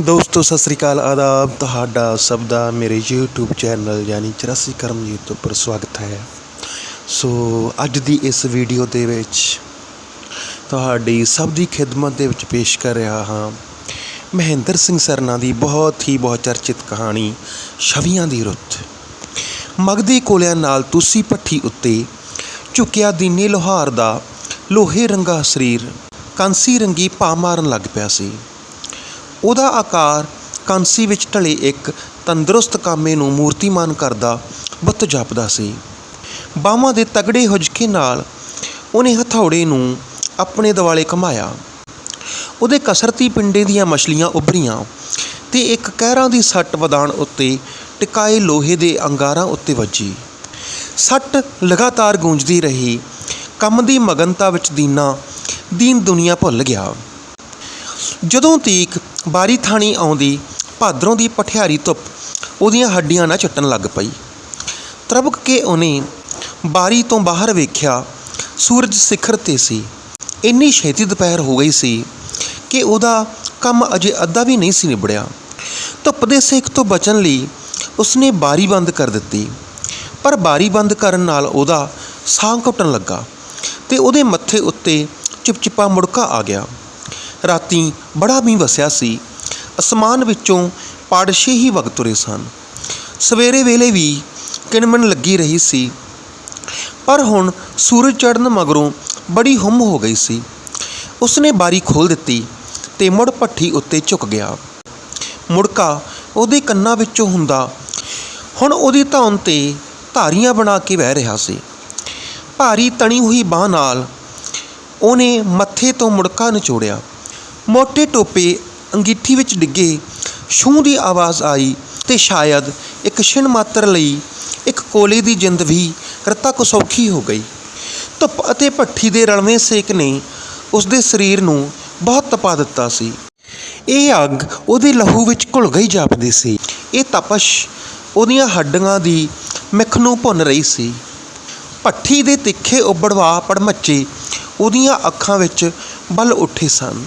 ਦੋਸਤੋ, ਸਤਿ ਸ੍ਰੀ ਅਕਾਲ, ਆਦਾਬ। ਤੁਹਾਡਾ ਸਭ ਦਾ ਮੇਰੇ YouTube ਚੈਨਲ ਯਾਨੀ 84 ਕਰਮਜੀਤ ਉੱਪਰ ਸਵਾਗਤ ਹੈ। ਸੋ, ਅੱਜ ਦੀ ਇਸ ਵੀਡੀਓ ਦੇ ਵਿੱਚ ਤੁਹਾਡੀ ਸਭ ਦੀ ਖਿਦਮਤ ਦੇ ਵਿੱਚ ਪੇਸ਼ ਕਰ ਰਿਹਾ ਹਾਂ ਮਹਿੰਦਰ ਸਿੰਘ ਸਰਨਾ ਦੀ ਬਹੁਤ ਹੀ ਬਹੁਤ ਚਰਚਿਤ ਕਹਾਣੀ, ਛਵੀਆਂ ਦੀ ਰੁੱਤ। ਮਗਦੀ ਕੋਲਿਆਂ ਨਾਲ ਤੁਸੀਂ ਪੱਠੀ ਉੱਤੇ ਝੁਕਿਆ ਦੀਨੇ ਲੋਹਾਰ ਦਾ ਲੋਹੇ ਰੰਗਾ ਸਰੀਰ, ਕਾਂਸੀ ਰੰਗੀ ਪਾ ਮਾਰਨ ਲੱਗ ਪਿਆ ਸੀ। ਉਹਦਾ ਆਕਾਰ ਕਾਂਸੀ ਵਿੱਚ ਢਲੇ ਇੱਕ ਤੰਦਰੁਸਤ ਕਾਮੇ ਨੂੰ ਮੂਰਤੀਮਾਨ ਕਰਦਾ ਬਤ ਜਾਪਦਾ ਸੀ। ਬਾਹਾਂ ਦੇ ਤਗੜੇ ਹੁਜਕੇ ਨਾਲ ਉਹਨੇ ਹਥੌੜੇ ਨੂੰ ਆਪਣੇ ਦਿਵਾਲੇ ਘਮਾਇਆ। ਉਹਦੇ ਕਸਰਤੀ ਪਿੰਡੇ ਦੀਆਂ ਮਛਲੀਆਂ ਉੱਭਰੀਆਂ ਤੇ ਇੱਕ ਕਹਿਰਾਂ ਦੀ ਸੱਟ ਵਦਾਨ ਉੱਤੇ ਟਿਕਾਏ ਲੋਹੇ ਦੇ ਅੰਗਾਰਾਂ ਉੱਤੇ ਵੱਜੀ। ਸੱਟ ਲਗਾਤਾਰ ਗੂੰਜਦੀ ਰਹੀ। ਕੰਮ ਦੀ ਮਗਨਤਾ ਵਿੱਚ ਦੀਨਾ ਦੀਨ ਦੁਨੀਆ ਭੁੱਲ ਗਿਆ। ਜਦੋਂ ਤੀਕ ਬਾਰੀ ਥਾਣੀ ਆਉਂਦੀ ਭਾਦਰੋਂ ਦੀ ਪਠਿਆਰੀ ਧੁੱਪ, ਉਹਦੀਆਂ ਹੱਡੀਆਂ ਨਾਲ ਚੱਟਣ ਲੱਗ ਪਈ। ਤਰਬਕ ਕੇ ਉਹਨੇ ਬਾਰੀ ਤੋਂ ਬਾਹਰ ਵੇਖਿਆ, ਸੂਰਜ ਸਿਖਰ ਤੇ ਸੀ। ਇੰਨੀ ਛੇਤੀ ਦੁਪਹਿਰ ਹੋ ਗਈ ਸੀ ਕਿ ਉਹਦਾ ਕੰਮ ਅਜੇ ਅੱਧਾ ਵੀ ਨਹੀਂ ਸੀ ਨਿਬੜਿਆ। ਧੁੱਪ ਦੇ ਸੇਕ ਤੋਂ ਬਚਣ ਲਈ ਉਸਨੇ ਬਾਰੀ ਬੰਦ ਕਰ ਦਿੱਤੀ। ਪਰ ਬਾਰੀ ਬੰਦ ਕਰਨ ਨਾਲ ਉਹਦਾ ਸਾਹ ਘੁੱਟਣ ਲੱਗਾ ਤੇ ਉਹਦੇ ਮੱਥੇ ਉੱਤੇ ਚਿਪਚਿਪਾ ਮੁੜਕਾ ਆ ਗਿਆ। ਰਾਤੀ ਬੜਾ ਮੀਂਹ ਵਸਿਆ ਸੀ। ਅਸਮਾਨ ਵਿੱਚੋਂ ਪਾੜਸ਼ੇ ਹੀ ਵਗ ਤੁਰੇ ਸਨ। ਸਵੇਰੇ ਵੇਲੇ ਵੀ ਕਿਣਮਣ ਲੱਗੀ ਰਹੀ ਸੀ। ਪਰ ਹੁਣ ਸੂਰਜ ਚੜ੍ਹਨ ਮਗਰੋਂ ਬੜੀ ਹੁੰਮ ਹੋ ਗਈ ਸੀ। ਉਸਨੇ ਬਾਰੀ ਖੋਲ ਦਿੱਤੀ ਤੇ ਮੁੜ ਭੱਠੀ ਉੱਤੇ ਝੁਕ ਗਿਆ। ਮੁੜਕਾ ਉਹਦੇ ਕੰਨਾਂ ਵਿੱਚੋਂ ਹੁੰਦਾ, ਹੁਣ ਉਹਦੀ ਧੌਣ ਤੇ ਧਾਰੀਆਂ ਬਣਾ ਕੇ ਵਹਿ ਰਿਹਾ ਸੀ। ਭਾਰੀ ਤਣੀ ਹੋਈ ਬਾਹ ਨਾਲ ਉਹਨੇ ਮੱਥੇ ਤੋਂ ਮੁੜਕਾ ਨਿਚੋੜਿਆ। ਮੋٹے ਟੋਪੇ ਅੰਗੀਠੀ ਵਿੱਚ ਡਿੱਗੇ ਛੂੰ ਦੀ ਆਵਾਜ਼ ਆਈ ਤੇ ਸ਼ਾਇਦ ਇੱਕ ਛਿਣ ਮਾਤਰ ਲਈ ਇੱਕ ਕੋਲੇ ਦੀ ਜਿੰਦ ਵੀ ਰਤਾ ਕੁ ਸੌਖੀ ਹੋ ਗਈ। ਧੁੱਪ ਅਤੇ ਭੱਠੀ ਦੇ ਰਲਵੇਂ ਸੇਕ ਨੇ ਉਸ ਦੇ ਸਰੀਰ ਨੂੰ ਬਹੁਤ ਤਪਾ ਦਿੱਤਾ ਸੀ। ਇਹ ਅੱਗ ਉਹਦੇ ਲਹੂ ਵਿੱਚ ਘੁਲ ਗਈ ਜਾਪਦੀ ਸੀ। ਇਹ ਤਪਸ਼ ਉਹਦੀਆਂ ਹੱਡੀਆਂ ਦੀ ਮਿੱਖ ਨੂੰ ਭੁੰਨ ਰਹੀ ਸੀ। ਭੱਠੀ ਦੇ ਤਿੱਖੇ ਉਬੜਵਾ ਪੜਮੱਚੇ ਉਹਦੀਆਂ ਅੱਖਾਂ ਵਿੱਚ ਬਲ ਉੱਠੇ ਸਨ।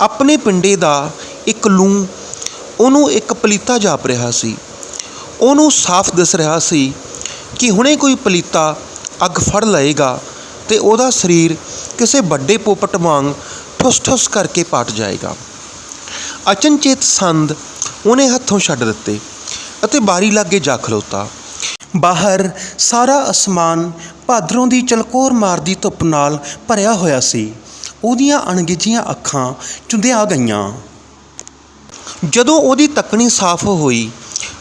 ਆਪਣੇ ਪਿੰਡੇ ਦਾ ਇੱਕ ਲੂੰ, ਉਹਨੂੰ ਇੱਕ ਪਲੀਤਾ ਜਾਪ ਰਿਹਾ ਸੀ। ਉਹਨੂੰ ਸਾਫ਼ ਦਿਸ ਰਿਹਾ ਸੀ ਕਿ ਹੁਣੇ ਕੋਈ ਪਲੀਤਾ ਅੱਗ ਫੜ ਲਏਗਾ ਤੇ ਉਹਦਾ ਸਰੀਰ ਕਿਸੇ ਵੱਡੇ ਪੋਪਟ ਵਾਂਗ ਠੁਸ-ਠੁਸ ਕਰਕੇ ਪਾਟ ਜਾਏਗਾ। ਅਚਨਚੇਤ ਸੰਦ ਉਹਨੇ ਹੱਥੋਂ ਛੱਡ ਦਿੱਤੇ ਅਤੇ ਬਾਰੀ ਲਾਗੇ ਜਾ ਖਲੋਤਾ। ਬਾਹਰ ਸਾਰਾ ਅਸਮਾਨ ਭਾਦਰੋਂ ਦੀ ਚਲਕੋਰ ਮਾਰਦੀ ਧੁੱਪ ਨਾਲ ਭਰਿਆ ਹੋਇਆ ਸੀ। ਉਹਦੀਆਂ ਅਣਗਿੱਝੀਆਂ ਅੱਖਾਂ ਚੁੰਧਿਆ ਗਈਆਂ। ਜਦੋਂ ਉਹਦੀ ਤੱਕਣੀ ਸਾਫ਼ ਹੋਈ,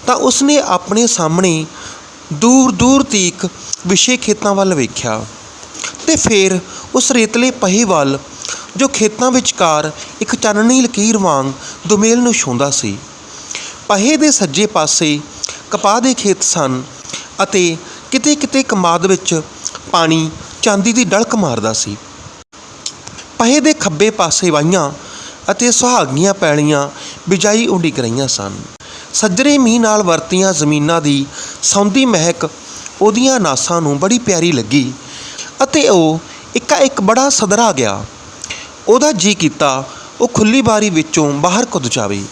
ਤਾਂ ਉਸਨੇ ਆਪਣੇ ਸਾਹਮਣੇ ਦੂਰ ਦੂਰ ਤੀਕ ਵਿਸ਼ੇ ਖੇਤਾਂ ਵੱਲ ਵੇਖਿਆ ਤੇ ਫਿਰ ਉਸ ਰੇਤਲੇ ਪਹੇ ਵੱਲ, ਜੋ ਖੇਤਾਂ ਵਿਚਕਾਰ ਇੱਕ ਚਾਨਣੀ ਲਕੀਰ ਵਾਂਗ ਦੁਮੇਲ ਨੂੰ ਛੂੰਦਾ ਸੀ। ਪਹੇ ਦੇ ਸੱਜੇ ਪਾਸੇ ਕਪਾਹ ਦੇ ਖੇਤ ਸਨ ਅਤੇ ਕਿਤੇ ਕਿਤੇ ਕਮਾਦ ਵਿੱਚ ਪਾਣੀ ਚਾਂਦੀ ਦੀ ਡਲਕ ਮਾਰਦਾ ਸੀ। ਪਹੇ ਦੇ ਖੱਬੇ ਪਾਸੇ ਵਾਈਆਂ ਅਤੇ ਸੁਹਾਗੀਆਂ ਪੈਲੀਆਂ ਬਿਜਾਈ ਉਡੀਕ ਰਹੀਆਂ ਸਨ। ਸੱਜਰੇ ਮੀਂਹ ਨਾਲ ਵਰਤੀਆਂ ਜ਼ਮੀਨਾਂ ਦੀ ਸੌਂਦੀ ਮਹਿਕ ਉਹਦੀਆਂ ਨਾਸਾਂ ਨੂੰ ਬੜੀ ਪਿਆਰੀ ਲੱਗੀ ਅਤੇ ਉਹ ਇੱਕਾ ਇੱਕ ਬੜਾ ਸਦਰਾ ਗਿਆ। ਉਹਦਾ ਜੀ ਕੀਤਾ ਉਹ ਖੁੱਲੀ ਬਾਰੀ ਵਿੱਚੋਂ ਬਾਹਰ ਕੁੱਦ ਜਾਵੇ,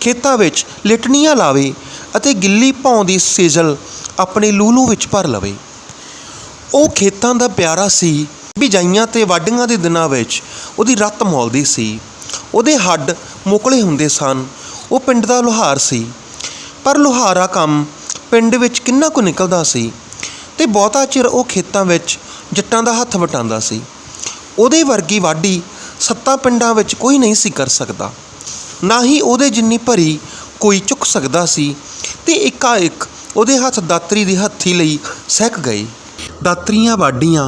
ਖੇਤਾਂ ਵਿੱਚ ਲਿਟਣੀਆਂ ਲਾਵੇ ਅਤੇ ਗਿੱਲੀ ਭੌਂ ਦੀ ਸੇਜਲ ਆਪਣੇ ਲੂਲੂ ਵਿੱਚ ਭਰ ਲਵੇ। ਉਹ ਖੇਤਾਂ ਦਾ ਪਿਆਰਾ ਸੀ ਬਿਜਾਈਆਂ ਤੇ ਵਾਢੀਆਂ ਦੇ ਦਿਨਾਂ ਵਿੱਚ ਉਹਦੀ ਰੱਤ ਮੌਲਦੀ ਸੀ। ਉਹਦੇ ਹੱਡ ਮੁਕਲੇ ਹੁੰਦੇ ਸਨ। ਉਹ ਪਿੰਡ ਦਾ ਲੁਹਾਰ ਸੀ। ਪਰ ਲੁਹਾਰਾ ਕੰਮ ਪਿੰਡ ਵਿੱਚ ਕਿੰਨਾ ਕੁ ਨਿਕਲਦਾ ਸੀ ਤੇ ਬਹੁਤਾ ਚਿਰ ਉਹ ਖੇਤਾਂ ਵਿੱਚ ਜੱਟਾਂ ਦਾ ਹੱਥ ਵਟਾਉਂਦਾ ਸੀ। ਉਹਦੇ ਵਰਗੀ ਵਾਢੀ ਸੱਤਾ ਪਿੰਡਾਂ ਵਿੱਚ ਕੋਈ ਨਹੀਂ ਸੀ ਕਰ ਸਕਦਾ। ਨਾ ਹੀ ਉਹਦੇ ਜਿੰਨੀ ਭਰੀ ਕੋਈ ਚੁੱਕ ਸਕਦਾ ਸੀ ਤੇ ਇੱਕਾ ਇੱਕ ਉਹਦੇ ਹੱਥ ਦਾਤਰੀ ਦੀ ਹੱਥੀ ਲਈ ਸਹਿਕ ਗਈ ਦਾਤਰੀਆਂ ਵਾਢੀਆਂ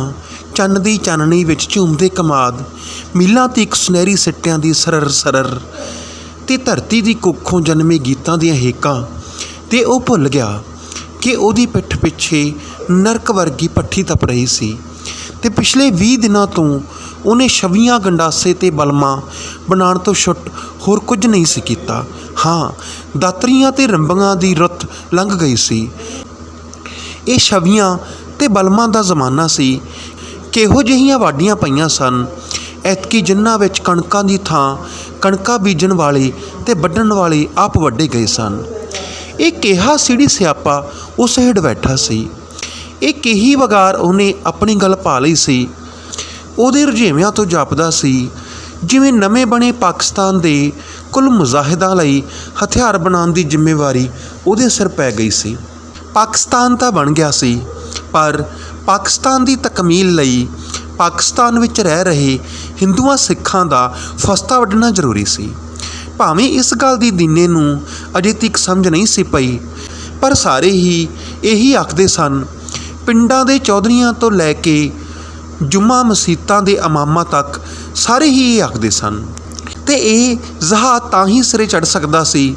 ਚੰਨ ਦੀ ਚਾਨਣੀ ਵਿੱਚ ਝੂਮਦੇ ਕਮਾਦ, ਮੀਲਾਂ ਤੇ ਇੱਕ ਸੁਨਹਿਰੀ ਸਿੱਟਿਆਂ ਦੀ ਸਰਰ ਸਰਰ, ਤੇ ਧਰਤੀ ਦੀ ਕੁੱਖੋਂ ਜਨਮੇ ਗੀਤਾਂ ਦੀਆਂ ਹੇਕਾਂ, ਤੇ ਉਹ ਭੁੱਲ ਗਿਆ ਕਿ ਉਹਦੀ ਪਿੱਠ ਪਿੱਛੇ ਨਰਕ ਵਰਗੀ ਪੱਠੀ ਤਪ ਰਹੀ ਸੀ। ਤੇ ਪਿਛਲੇ 20 ਦਿਨਾਂ ਤੋਂ ਉਹਨੇ ਛਵੀਆਂ ਗੰਡਾਸੇ ਤੇ ਬਲਮਾ ਬਣਾਉਣ ਤੋਂ ਛੁੱਟ ਹੋਰ ਕੁਝ ਨਹੀਂ ਸੀ ਕੀਤਾ। ਹਾਂ, ਦਾਤਰੀਆਂ ਤੇ ਰੰਬੀਆਂ ਦੀ ਰੁੱਤ ਲੰਘ ਗਈ ਸੀ। ਇਹ ਛਵੀਆਂ ਤੇ ਬਲਮਾਂ ਦਾ ਜ਼ਮਾਨਾ ਸੀ ਕਿਹੋ ਜਿਹੀਆਂ ਵਾਢੀਆਂ ਪਈਆਂ ਸਨ? ਐਤਕੀ ਜਿਨ੍ਹਾਂ ਵਿੱਚ ਕਣਕਾਂ ਦੀ ਥਾਂ, ਕਣਕਾਂ ਬੀਜਣ ਵਾਲੇ ਤੇ ਵੱਢਣ ਵਾਲੇ ਆਪ ਵੱਡੇ ਗਏ ਸਨ। ਇਹ ਕਿਹਾ ਸੀੜੀ ਸਿਆਪਾ ਉਸ ਹੇਠ ਬੈਠਾ ਸੀ। ਇਹ ਕਿਹੀ ਵਗਾਰ ਉਹਨੇ ਆਪਣੀ ਗੱਲ ਪਾ ਲਈ ਸੀ। ਉਹਦੇ ਰੁਝੇਵਿਆਂ ਤੋਂ ਜਾਪਦਾ ਸੀ, ਜਿਵੇਂ ਨਵੇਂ ਬਣੇ ਪਾਕਿਸਤਾਨ ਦੇ ਕੁੱਲ ਮੁਜ਼ਾਹਿਦਾਂ ਲਈ ਹਥਿਆਰ ਬਣਾਉਣ ਦੀ ਜ਼ਿੰਮੇਵਾਰੀ ਉਹਦੇ ਸਿਰ ਪੈ ਗਈ ਸੀ। ਪਾਕਿਸਤਾਨ ਤਾਂ ਬਣ ਗਿਆ ਸੀ, ਪਰ ਪਾਕਿਸਤਾਨ ਦੀ ਤਕਮੀਲ ਲਈ ਪਾਕਿਸਤਾਨ ਵਿੱਚ ਰਹਿ ਰਹੇ ਹਿੰਦੂਆਂ ਸਿੱਖਾਂ ਦਾ ਫਸਤਾ ਵੱਢਣਾ ਜ਼ਰੂਰੀ ਸੀ। ਭਾਵੇਂ ਇਸ ਗੱਲ ਦੀ ਦੀਨੇ ਨੂੰ ਅਜੇ ਤੱਕ ਸਮਝ ਨਹੀਂ ਸੀ ਪਈ, ਪਰ ਸਾਰੇ ਹੀ ਇਹੀ ਆਖਦੇ ਸਨ, ਪਿੰਡਾਂ ਦੇ ਚੌਧਰੀਆਂ ਤੋਂ ਲੈ ਕੇ ਜੁਮਾ ਮਸੀਤਾਂ ਦੇ ਇਮਾਮਾਂ ਤੱਕ ਸਾਰੇ ਹੀ ਇਹ ਆਖਦੇ ਸਨ। ਤੇ ਇਹ ਜ਼ਹਾ ਤਾਂ ਹੀ ਸਿਰੇ ਚੜ ਸਕਦਾ ਸੀ,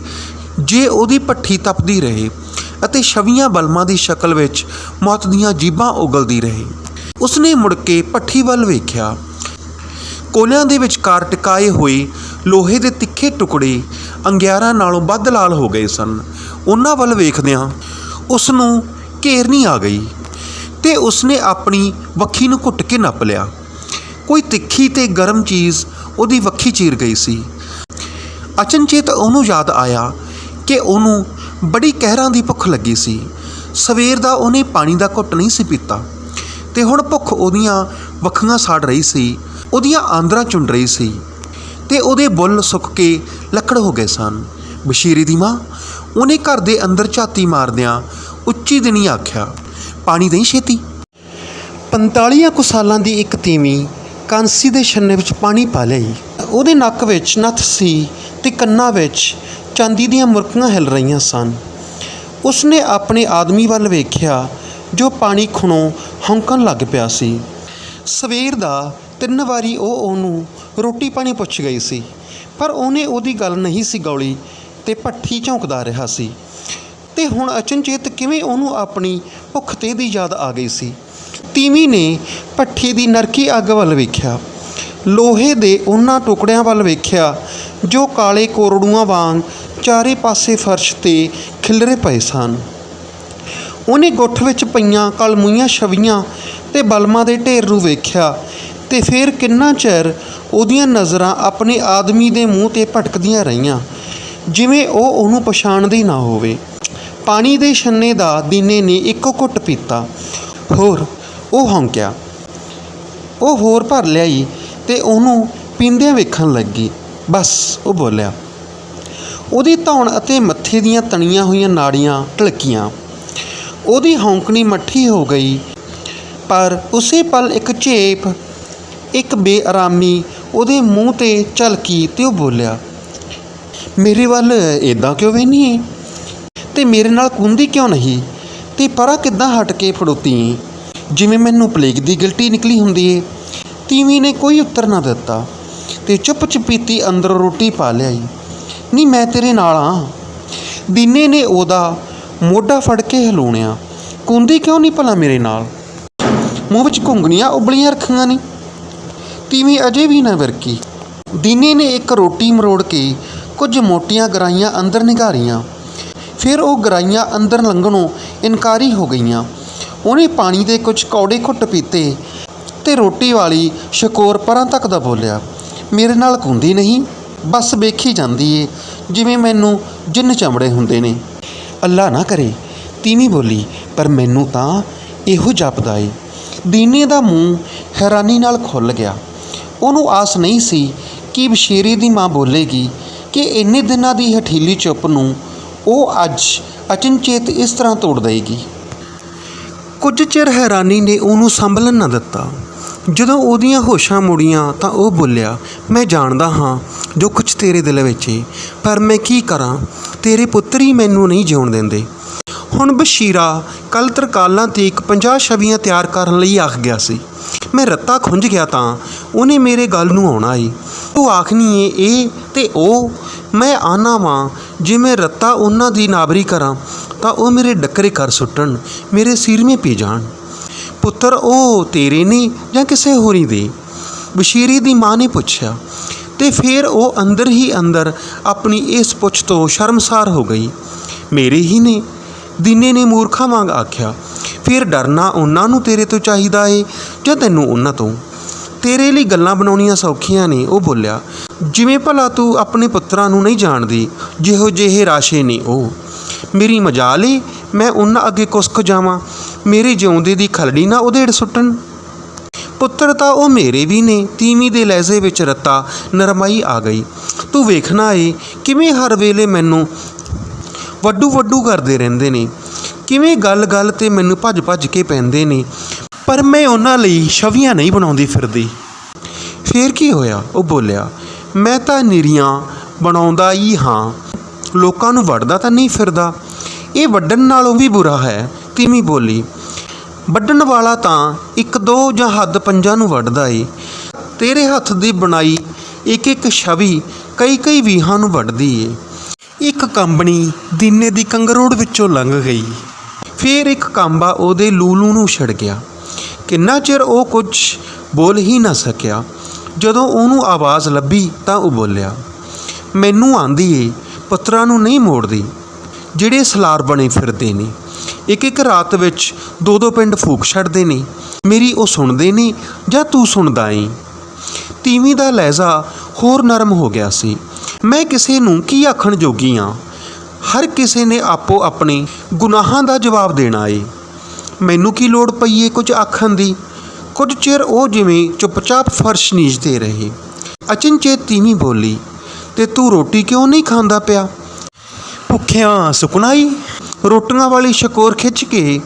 ਜੇ ਉਹਦੀ ਪੱਠੀ ਤਪਦੀ ਰਹੇ। ਅਤੇ ਛਵੀਆਂ ਬਲਮਾਂ ਦੀ ਸ਼ਕਲ ਵਿੱਚ ਮੌਤ ਦੀਆਂ ਜੀਬਾਂ ਉਗਲਦੀ ਰਹੀ। ਉਸਨੇ ਮੁੜ ਕੇ ਪੱਠੀ ਵੱਲ ਵੇਖਿਆ। ਕੋਲਿਆਂ ਦੇ ਵਿਚਕਾਰ ਟਿਕਾਏ ਹੋਏ ਲੋਹੇ ਦੇ ਤਿੱਖੇ ਟੁਕੜੇ ਅੰਗਿਆਰਾਂ ਨਾਲੋਂ ਵੱਧ ਲਾਲ ਹੋ ਗਏ ਸਨ। ਉਹਨਾਂ ਵੱਲ ਵੇਖਦਿਆਂ ਉਸ ਨੂੰ ਘੇਰਨੀ ਆ ਗਈ ਤੇ ਉਸਨੇ ਆਪਣੀ ਵੱਖੀ ਨੂੰ ਘੁੱਟ ਕੇ ਨੱਪ ਲਿਆ। ਕੋਈ ਤਿੱਖੀ ਤੇ ਗਰਮ ਚੀਜ਼ ਉਹਦੀ ਵੱਖੀ ਚੀਰ ਗਈ ਸੀ। ਅਚਨਚੇਤ ਉਹਨੂੰ ਯਾਦ ਆਇਆ ਕਿ ਉਹਨੂੰ ਬੜੀ ਕਹਿਰਾਂ ਦੀ ਭੁੱਖ ਲੱਗੀ ਸੀ। ਸਵੇਰ ਦਾ ਉਹਨੇ ਪਾਣੀ ਦਾ ਘੁੱਟ ਨਹੀਂ ਸੀ ਪੀਤਾ ਤੇ ਹੁਣ ਭੁੱਖ ਉਹਦੀਆਂ ਵੱਖੀਆਂ ਸਾੜ ਰਹੀ ਸੀ, ਉਹਦੀਆਂ ਆਂਦਰਾਂ ਚੁੰਡ ਰਹੀ ਸੀ ਤੇ ਉਹਦੇ ਬੁੱਲ ਸੁੱਕ ਕੇ ਲੱਕੜ ਹੋ ਗਏ ਸਨ। ਬਸ਼ੀਰੀ ਦੀ ਮਾਂ, ਉਹਨੇ ਘਰ ਦੇ ਅੰਦਰ ਝਾਤੀ ਮਾਰਦਿਆਂ ਉੱਚੀ ਦਿਨੀ ਆਖਿਆ, ਪਾਣੀ ਨਹੀਂ ਛੇਤੀ? 45 ਕੁ ਸਾਲਾਂ ਦੀ ਇੱਕ ਤੀਵੀਂ ਕਾਂਸੀ ਦੇ ਛੰਨੇ ਵਿੱਚ ਪਾਣੀ ਪਾ ਲਈ। ਉਹਦੇ ਨੱਕ ਵਿੱਚ ਨੱਥ ਸੀ ਤੇ ਕੰਨਾਂ ਵਿੱਚ ਚਾਂਦੀ ਦੀਆਂ ਮੁਰਕੀਆਂ ਹਿਲ ਰਹੀਆਂ ਸਨ। ਉਸਨੇ ਆਪਣੇ ਆਦਮੀ ਵੱਲ ਵੇਖਿਆ, ਜੋ ਪਾਣੀ ਖੁਣੋਂ ਹੌਂਕਣ ਲੱਗ ਪਿਆ ਸੀ। ਸਵੇਰ ਦਾ ਤਿੰਨ ਵਾਰੀ ਉਹ ਉਹਨੂੰ ਰੋਟੀ ਪਾਣੀ ਪੁੱਛ ਗਈ ਸੀ, ਪਰ ਉਹਨੇ ਉਹਦੀ ਗੱਲ ਨਹੀਂ ਸੀ ਗੌਲੀ ਤੇ ਭੱਠੀ ਝੌਂਕਦਾ ਰਿਹਾ ਸੀ। ਤੇ ਹੁਣ ਅਚਨਚੇਤ ਕਿਵੇਂ ਉਹਨੂੰ ਆਪਣੀ ਭੁੱਖ ਤੇ ਦੀ ਯਾਦ ਆ ਗਈ ਸੀ। ਤੀਵੀਂ ਨੇ ਭੱਠੀ ਦੀ ਨਰਕੀ ਅੱਗ ਵੱਲ ਵੇਖਿਆ। ਲੋਹੇ ਦੇ ਉਹਨਾਂ ਟੁਕੜਿਆਂ ਵੱਲ ਵੇਖਿਆ, ਜੋ ਕਾਲੇ ਕੋਰੜੂਆਂ ਵਾਂਗ ਚਾਰੇ ਪਾਸੇ ਫਰਸ਼ ਤੇ ਖਿਲਰੇ ਪਏ ਸਨ। ਉਹਨੇ ਗੁੱਠ ਵਿੱਚ ਪਈਆਂ ਕਲਮੂਈਆਂ ਛਵੀਆਂ ਤੇ ਬਲਮਾਂ ਦੇ ਢੇਰ ਨੂੰ ਵੇਖਿਆ ਤੇ ਫਿਰ ਕਿੰਨਾ ਚਿਰ ਉਹਦੀਆਂ ਨਜ਼ਰਾਂ ਆਪਣੇ ਆਦਮੀ ਦੇ ਮੂੰਹ ਤੇ ਭਟਕਦੀਆਂ ਰਹੀਆਂ, ਜਿਵੇਂ ਉਹ ਉਹਨੂੰ ਪਛਾਣਦੀ ਨਾ ਹੋਵੇ। ਪਾਣੀ ਦੇ ਛੰਨੇ ਦਾ ਦੀਨੇ ਨੇ ਇੱਕੋ ਘੁੱਟ ਪੀਤਾ। ਹੋਰ, ਉਹ ਹੌਂਕਿਆ। ਉਹ ਹੋਰ ਭਰ ਲਿਆਈ ਤੇ ਉਹਨੂੰ ਪੀਂਦਿਆਂ ਵੇਖਣ ਲੱਗੀ। ਬਸ, ਉਹ ਬੋਲਿਆ ਉਹਦੀ ਧੌਣ ਅਤੇ ਮੱਥੇ ਦੀਆਂ ਤਣੀਆਂ ਹੋਈਆਂ ਨਾੜੀਆਂ ਢਲਕੀਆਂ। ਉਹਦੀ ਹੌਂਕਣੀ ਮੱਠੀ ਹੋ ਗਈ। ਪਰ ਉਸੇ ਪਲ ਇੱਕ ਝੇਪ, ਇੱਕ ਬੇਆਰਾਮੀ ਉਹਦੇ ਮੂੰਹ ਤੇ ਝਲਕੀ ਤੇ ਉਹ ਬੋਲਿਆ, ਮੇਰੇ ਵੱਲ ਇਦਾਂ ਕਿਉਂ ਵੇਨੀ ਹੈ ਤੇ ਮੇਰੇ ਨਾਲ ਕੁੰਦੀ ਕਿਉਂ ਨਹੀਂ? ਤੇ ਪਰਾਂ ਕਿੱਦਾਂ ਹਟ ਕੇ ਫੜੋਤੀ ਏਂ? ਜਿਵੇਂ ਮੈਨੂੰ ਪਲੇਗ ਦੀ ਗਿਲਟੀ ਨਿਕਲੀ ਹੁੰਦੀ ਏ। ਤੀਵੀਂ ਨੇ ਕੋਈ ਉੱਤਰ ਨਾ ਦਿੱਤਾ ਤੇ ਚੁੱਪ ਚਪੀਤੀ ਅੰਦਰ ਰੋਟੀ ਪਾ ਲਿਆਈ। ਨਹੀਂ ਮੈਂ ਤੇਰੇ ਨਾਲ ਆ। ਦੀਨੇ ਨੇ ਉਹਦਾ ਮੋਢਾ ਫੜ ਕੇ ਹਲੂਣਿਆ ਕੁੰਦੀ ਕਿਉਂ ਨਹੀਂ ਭਲਾ ਮੇਰੇ ਨਾਲ? ਮੂੰਹ ਵਿੱਚ ਘੁੰਗਣੀਆਂ ਉਬਲੀਆਂ ਰੱਖੀਆਂ ਨਹੀਂ ਤੀਵੀਂ ਅਜੇ ਵੀ ਨਾ ਵਰਕੀ। ਦੀਨੇ ਨੇ ਇੱਕ ਰੋਟੀ ਮਰੋੜ ਕੇ ਕੁਝ ਮੋਟੀਆਂ ਗਰਾਈਆਂ ਅੰਦਰ ਨਿਘਾਰੀਆਂ। ਫਿਰ ਉਹ ਗਰਾਈਆਂ ਅੰਦਰ ਲੰਘਣੋਂ ਇਨਕਾਰੀ ਹੋ ਗਈਆਂ। ਉਹਨੇ ਪਾਣੀ ਦੇ ਕੁਝ ਕੌੜੇ ਘੁੱਟ ਪੀਤੇ ਤੇ ਰੋਟੀ ਵਾਲੀ ਸ਼ਕੋਰ ਪਰਾਂ ਤੱਕ ਦਾ ਬੋਲਿਆ, ਮੇਰੇ ਨਾਲ ਕੁੰਦੀ ਨਹੀਂ? ਬਸ ਵੇਖੀ ਜਾਂਦੀ ਏ, ਜਿਵੇਂ ਮੈਨੂੰ ਜਿੰਨ ਚਮੜੇ ਹੁੰਦੇ ਨੇ। ਅੱਲਾ ਨਾ ਕਰੇ, ਤੀਵੀਂ ਬੋਲੀ, ਪਰ ਮੈਨੂੰ ਤਾਂ ਇਹੋ ਜਾਪਦਾ ਏ। ਦੀਨੇ ਦਾ ਮੂੰਹ ਹੈਰਾਨੀ ਨਾਲ ਖੁੱਲ ਗਿਆ। ਉਹਨੂੰ ਆਸ ਨਹੀਂ ਸੀ ਕਿ ਬਸ਼ੀਰੀ ਦੀ ਮਾਂ ਬੋਲੇਗੀ ਕਿ ਇੰਨੇ ਦਿਨਾਂ ਦੀ ਹਠੀਲੀ ਚੁੱਪ ਨੂੰ ਉਹ ਅੱਜ ਅਚਨਚੇਤ ਇਸ ਤਰ੍ਹਾਂ ਤੋੜ ਦੇਗੀ ਕੁਝ ਚਿਰ ਹੈਰਾਨੀ ਨੇ ਉਹਨੂੰ ਸੰਭਲਣ ਨਾ ਦਿੱਤਾ। ਜਦੋਂ ਉਹਦੀਆਂ ਹੋਸ਼ਾਂ ਮੁੜੀਆਂ ਤਾਂ ਉਹ ਬੋਲਿਆ, ਮੈਂ ਜਾਣਦਾ ਹਾਂ ਜੋ ਕੁਝ ਤੇਰੇ ਦਿਲ ਵਿੱਚ ਏ, ਪਰ ਮੈਂ ਕੀ ਕਰਾਂ? ਤੇਰੇ ਪੁੱਤਰ ਹੀ ਮੈਨੂੰ ਨਹੀਂ ਜਿਉਣ ਦਿੰਦੇ। ਹੁਣ ਬਸ਼ੀਰਾ ਕੱਲ ਤਰਕਾਲਾਂ ਤੇ ਇੱਕ 50 ਛਵੀਆਂ ਤਿਆਰ ਕਰਨ ਲਈ ਆਖ ਗਿਆ ਸੀ। ਮੈਂ ਰੱਤਾ ਖੁੰਝ ਗਿਆ ਤਾਂ ਉਹਨੇ ਮੇਰੇ ਗੱਲ ਨੂੰ ਆਉਣਾ ਏ। ਉਹ ਆਖਣੀ ਏ ਇਹ ਤੇ ਉਹ ਮੈਂ ਆਨਾ ਵਾਂ। ਜੇ ਮੈਂ ਰੱਤਾ ਉਹਨਾਂ ਦੀ ਨਾਬਰੀ ਕਰਾਂ, ਤਾਂ ਉਹ ਮੇਰੇ ਡੱਕਰੇ ਕਰ ਸੁੱਟਣ, ਮੇਰੇ ਸੀਰਵੇਂ ਪੀ ਜਾਣ। ਪੁੱਤਰ, ਉਹ ਤੇਰੇ ਨੇ ਜਾਂ ਕਿਸੇ ਹੋਰੀ ਦੇ? ਬਸ਼ੀਰੀ ਦੀ ਮਾਂ ਨੇ ਪੁੱਛਿਆ। ਤੇ ਫਿਰ ਉਹ ਅੰਦਰ ਹੀ ਅੰਦਰ ਆਪਣੀ ਇਸ ਪੁੱਛ ਤੋਂ ਸ਼ਰਮਸਾਰ ਹੋ ਗਈ। ਮੇਰੇ ਹੀ ਨੇ, ਦੀਨੇ ਨੇ ਮੂਰਖਾਂ ਵਾਂਗ ਆਖਿਆ, ਫਿਰ ਡਰਨਾ ਉਹਨਾਂ ਨੂੰ ਤੇਰੇ ਤੋਂ ਚਾਹੀਦਾ ਏ ਜਾਂ ਤੈਨੂੰ ਉਹਨਾਂ ਤੋਂ? ਤੇਰੇ ਲਈ ਗੱਲਾਂ ਬਣਾਉਣੀਆਂ ਸੌਖੀਆਂ ਨੇ, ਉਹ ਬੋਲਿਆ, ਜਿਵੇਂ ਭਲਾ ਤੂੰ ਆਪਣੇ ਪੁੱਤਰਾਂ ਨੂੰ ਨਹੀਂ ਜਾਣਦੀ, ਜਿਹੋ ਜਿਹੇ ਰਾਸ਼ੇ ਨੇ ਉਹ। ਮੇਰੀ ਮਜਾਲ ਏ, ਮੈਂ ਉਹਨਾਂ ਅੱਗੇ ਕੁਸਕ ਜਾਵਾਂ ਮੇਰੇ ਜਿਉਂਦੇ ਦੀ ਖਲੜੀ ਨਾ ਉਧੇੜ ਸੁੱਟਣ। ਪੁੱਤਰ ਤਾਂ ਉਹ ਮੇਰੇ ਵੀ ਨੇ, ਤੀਵੀਂ ਦੇ ਲਹਿਜ਼ੇ ਵਿੱਚ ਰੱਤਾ, ਨਰਮਾਈ ਆ ਗਈ। ਤੂੰ ਵੇਖਣਾ ਏ, ਕਿਵੇਂ ਹਰ ਵੇਲੇ ਮੈਨੂੰ ਵੱਡੂ ਵੱਡੂ ਕਰਦੇ ਰਹਿੰਦੇ ਨੇ। ਕਿਵੇਂ ਗੱਲ-ਗੱਲ ਤੇ ਮੈਨੂੰ ਭੱਜ-ਭੱਜ ਕੇ ਪੈਂਦੇ ਨੇ। ਪਰ ਮੈਂ ਉਹਨਾਂ ਲਈ ਛਵੀਆਂ ਨਹੀਂ ਬਣਾਉਂਦੀ ਫਿਰਦੀ। ਫੇਰ ਕੀ ਹੋਇਆ? ਉਹ ਬੋਲਿਆ, ਮੈਂ ਤਾਂ ਨਿਰੀਆਂ ਬਣਾਉਂਦਾ ਹੀ ਹਾਂ। ਲੋਕਾਂ ਨੂੰ ਵੜਦਾ ਤਾਂ ਨਹੀਂ ਫਿਰਦਾ। ਇਹ ਵੱਢਣ ਨਾਲੋਂ ਵੀ ਬੁਰਾ ਹੈ। ਤਿਮੀ ਬੋਲੀ? ਵੱਢਣ ਵਾਲਾ ਤਾਂ ਇੱਕ ਦੋ ਜਾਂ ਹੱਦ ਪੰਜਾਂ ਨੂੰ ਵੱਢਦਾ ਏ। ਤੇਰੇ ਹੱਥ ਦੀ ਬਣਾਈ ਇੱਕ ਇੱਕ ਛਵੀ ਕਈ ਕਈ ਵੀਹਾਂ ਨੂੰ ਵੱਢਦੀ ਏ। ਇੱਕ ਕੰਬਣੀ ਦੀਨੇ ਦੀ ਕੰਗਰੋੜ ਵਿੱਚੋਂ ਲੰਘ ਗਈ। ਫੇਰ ਇੱਕ ਕਾਂਬਾ ਉਹਦੇ ਲੂਲੂ ਨੂੰ ਛੜ ਗਿਆ। ਕਿੰਨਾ ਚਿਰ ਉਹ ਕੁਝ ਬੋਲ ਹੀ ਨਾ ਸਕਿਆ। ਜਦੋਂ ਉਹਨੂੰ ਆਵਾਜ਼ ਲੱਭੀ ਤਾਂ ਉਹ ਬੋਲਿਆ, ਮੈਨੂੰ ਆਂਦੀ ਏ, ਪੁੱਤਰਾਂ ਨੂੰ ਨਹੀਂ ਮੋੜਦੀ, ਜਿਹੜੇ ਸਲਾਰ ਬਣੇ ਫਿਰਦੇ ਨੇ। ਇੱਕ ਇੱਕ ਰਾਤ ਵਿੱਚ ਦੋ ਦੋ ਪਿੰਡ ਫੂਕ ਛੱਡਦੇ ਨੇ। ਮੇਰੀ ਉਹ ਸੁਣਦੇ ਨੇ ਜਾਂ ਤੂੰ ਸੁਣਦਾ ਏ? ਤੀਵੀਂ ਦਾ ਲਹਿਜ਼ਾ ਹੋਰ ਨਰਮ ਹੋ ਗਿਆ ਸੀ। ਮੈਂ ਕਿਸੇ ਨੂੰ ਕੀ ਆਖਣ ਜੋਗੀ ਹਾਂ ਹਰ ਕਿਸੇ ਨੇ ਆਪੋ ਆਪਣੇ ਗੁਨਾਹਾਂ ਦਾ ਜਵਾਬ ਦੇਣਾ ਏ। ਮੈਨੂੰ ਕੀ ਲੋੜ ਪਈ ਏ ਕੁਝ ਆਖਣ ਦੀ? ਕੁਝ ਚਿਰ ਉਹ ਜਿਵੇਂ ਚੁੱਪਚਾਪ ਫਰਸ਼ ਨੀਚਦੇ ਰਹੇ। ਅਚਨਚੇਤ ਤੀਵੀਂ ਬੋਲੀ, ਤੇ ਤੂੰ ਰੋਟੀ ਕਿਉਂ ਨਹੀਂ ਖਾਂਦਾ ਪਿਆ? ਭੁੱਖਿਆਂ ਸੁਕਣਾਈ? ਰੋਟੀਆਂ ਵਾਲੀ ਸ਼ਕੋਰ ਖਿੱਚ ਕੇ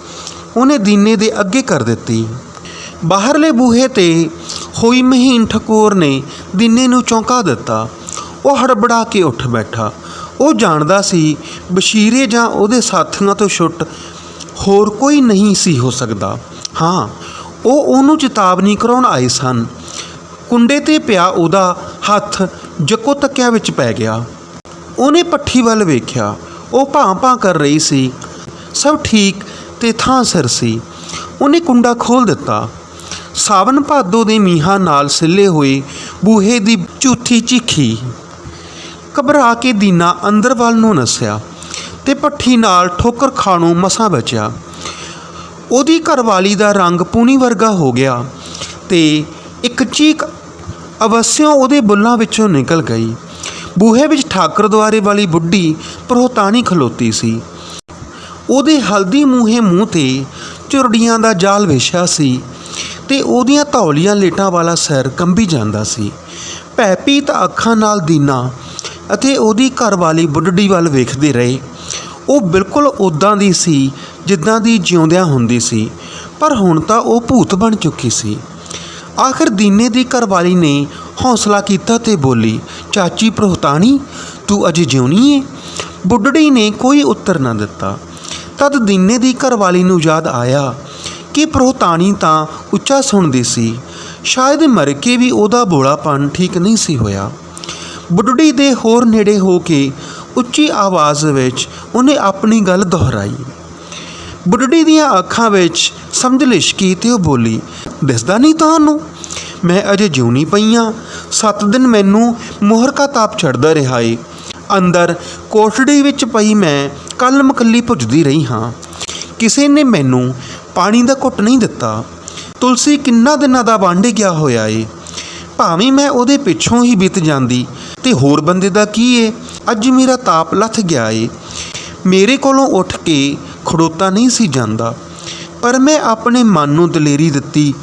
ਉਹਨੇ ਦੀਨੇ ਦੇ ਅੱਗੇ ਕਰ ਦਿੱਤੀ। ਬਾਹਰਲੇ ਬੂਹੇ ਤੇ ਹੋਈ ਮਹੀਨ ਠਕੋਰ ਨੇ ਦੀਨੇ ਨੂੰ ਚੌਂਕਾ ਦਿੱਤਾ। ਉਹ ਹੜਬੜਾ ਕੇ ਉੱਠ ਬੈਠਾ। ਉਹ ਜਾਣਦਾ ਸੀ ਬਸ਼ੀਰੇ ਜਾਂ ਉਹਦੇ ਸਾਥੀਆਂ ਤੋਂ ਛੁੱਟ ਹੋਰ ਕੋਈ ਨਹੀਂ ਸੀ ਹੋ ਸਕਦਾ। ਹਾਂ, ਉਹ ਉਹਨੂੰ ਚੇਤਾਵਨੀ ਕਰਾਉਣ ਆਏ ਸਨ। ਕੁੰਡੇ ਤੇ ਪਿਆ ਉਹਦਾ ਹੱਥ ਜੱਕੋ ਤੱਕਿਆ ਵਿੱਚ ਪੈ ਗਿਆ। ਉਹਨੇ ਪੱਠੀ ਵੱਲ ਵੇਖਿਆ। ਉਹ ਭਾਂ-ਭਾਂ ਕਰ ਰਹੀ ਸੀ। ਸਭ ਠੀਕ ਤੇ ਥਾਂ ਸਿਰ ਸੀ। ਉਹਨੇ ਕੁੰਡਾ ਖੋਲ ਦਿੱਤਾ। ਸਾਵਨ ਭਾਦੋ ਦੇ ਮੀਹਾਂ ਨਾਲ ਸਿੱਲੇ ਹੋਏ ਬੂਹੇ ਦੀ ਝੂਠੀ ਚੀਖੀ ਘਬਰਾ ਕੇ ਦੀਨਾ ਅੰਦਰ ਵੱਲ ਨੂੰ ਨਸਿਆ ਤੇ ਪੱਠੀ ਨਾਲ ਠੋਕਰ ਖਾਣੋਂ ਮਸਾਂ ਬਚਿਆ। ਉਹਦੀ ਘਰਵਾਲੀ ਦਾ ਰੰਗ ਪੂਣੀ ਵਰਗਾ ਹੋ ਗਿਆ ਤੇ ਇੱਕ ਚੀਕ ਅਵਸਿਓਂ ਉਹਦੇ ਬੁੱਲਾਂ ਵਿੱਚੋਂ ਨਿਕਲ ਗਈ। ਬੂਹੇ ਵਿੱਚ ਠਾਕਰ ਦੁਆਰੇ ਵਾਲੀ ਬੁੱਢੀ ਪ੍ਰੋਤਾਨੀ ਖਲੋਤੀ ਸੀ। ਉਹਦੇ ਹਲਦੀ ਮੂੰਹੇ ਮੂੰਹ ਤੇ ਝੁਰੜੀਆਂ ਦਾ ਜਾਲ ਵਿਛਿਆ ਸੀ ਤੇ ਉਹਦੀਆਂ ਧੌਲੀਆਂ ਲੇਟਾਂ ਵਾਲਾ ਸਿਰ ਕੰਬੀ ਜਾਂਦਾ ਸੀ। ਭੈਪੀਤ ਅੱਖਾਂ ਨਾਲ ਦੀਨਾ ਅਤੇ ਉਹਦੀ ਘਰਵਾਲੀ ਬੁੱਢੜੀ ਵੱਲ ਵੇਖਦੇ ਰਹੇ। ਉਹ ਬਿਲਕੁਲ ਉਦਾਂ ਦੀ ਸੀ ਜਿੱਦਾਂ ਦੀ ਜਿਉਂਦਿਆਂ ਹੁੰਦੀ ਸੀ, ਪਰ ਹੁਣ ਤਾਂ ਉਹ ਭੂਤ ਬਣ ਚੁੱਕੀ ਸੀ। ਆਖਰ ਦੀਨੇ ਦੀ ਘਰਵਾਲੀ ਨੇ ਹੌਸਲਾ ਕੀਤਾ ਤੇ ਬੋਲੀ, ਚਾਚੀ ਪ੍ਰੋਹਤਾਨੀ ਤੂੰ ਅਜੇ ਜਿਉਣੀ ਏ? ਬੁੱਢੜੀ ਨੇ ਕੋਈ ਉੱਤਰ ਨਾ ਦਿੱਤਾ। ਤਦ ਦੀਨੇ ਦੀ ਘਰਵਾਲੀ ਨੂੰ ਯਾਦ ਆਇਆ ਕਿ ਪ੍ਰੋਹਤਾਨੀ ਤਾਂ ਉੱਚਾ ਸੁਣਦੀ ਸੀ। ਸ਼ਾਇਦ ਮਰ ਕੇ ਵੀ ਉਹਦਾ ਬੋਲਾਪਨ ਠੀਕ ਨਹੀਂ ਸੀ ਹੋਇਆ। ਬੁੱਢੜੀ ਦੇ ਹੋਰ ਨੇੜੇ ਹੋ ਕੇ ਉੱਚੀ ਆਵਾਜ਼ ਵਿੱਚ ਉਹਨੇ ਆਪਣੀ ਗੱਲ ਦੁਹਰਾਈ। ਬੁੱਢੜੀ ਦੀਆਂ ਅੱਖਾਂ ਵਿੱਚ ਸਮਝ ਲਿਸ਼ਕੀ ਤੇ ਉਹ ਬੋਲੀ, ਦਿਸਦਾ ਨਹੀਂ ਤੁਹਾਨੂੰ? ਮੈਂ ਅਜੇ ਜਿਉਣੀ ਪਈਆਂ ਸੱਤ ਦਿਨ ਮੈਨੂੰ ਮੋਹਰਕਾ ਤਾਪ ਛੱਡਦਾ ਰਿਹਾ ਏ। ਅੰਦਰ ਕੋਠੜੀ ਵਿੱਚ ਪਈ ਮੈਂ ਕੱਲ ਮਕੱਲੀ ਪੁੱਜਦੀ ਰਹੀ ਹਾਂ। ਕਿਸੇ ਨੇ ਮੈਨੂੰ ਪਾਣੀ ਦਾ ਘੁੱਟ ਨਹੀਂ ਦਿੱਤਾ। ਤੁਲਸੀ ਕਿੰਨਾ ਦਿਨਾਂ ਦਾ ਵਾਂਡੇ ਗਿਆ ਹੋਇਆ ਏ। ਭਾਵੇਂ ਮੈਂ ਉਹਦੇ ਪਿੱਛੋਂ ਹੀ ਬੀਤ ਜਾਂਦੀ, ਤੇ ਹੋਰ ਬੰਦੇ ਦਾ ਕੀ ਏ? ਅੱਜ ਮੇਰਾ ਤਾਪ ਲੱਥ ਗਿਆ ਏ। ਮੇਰੇ ਕੋਲੋਂ ਉੱਠ ਕੇ ਖੜੋਤਾ ਨਹੀਂ ਸੀ ਜਾਂਦਾ। ਪਰ ਮੈਂ ਆਪਣੇ ਮਨ ਨੂੰ ਦਲੇਰੀ ਦਿੱਤੀ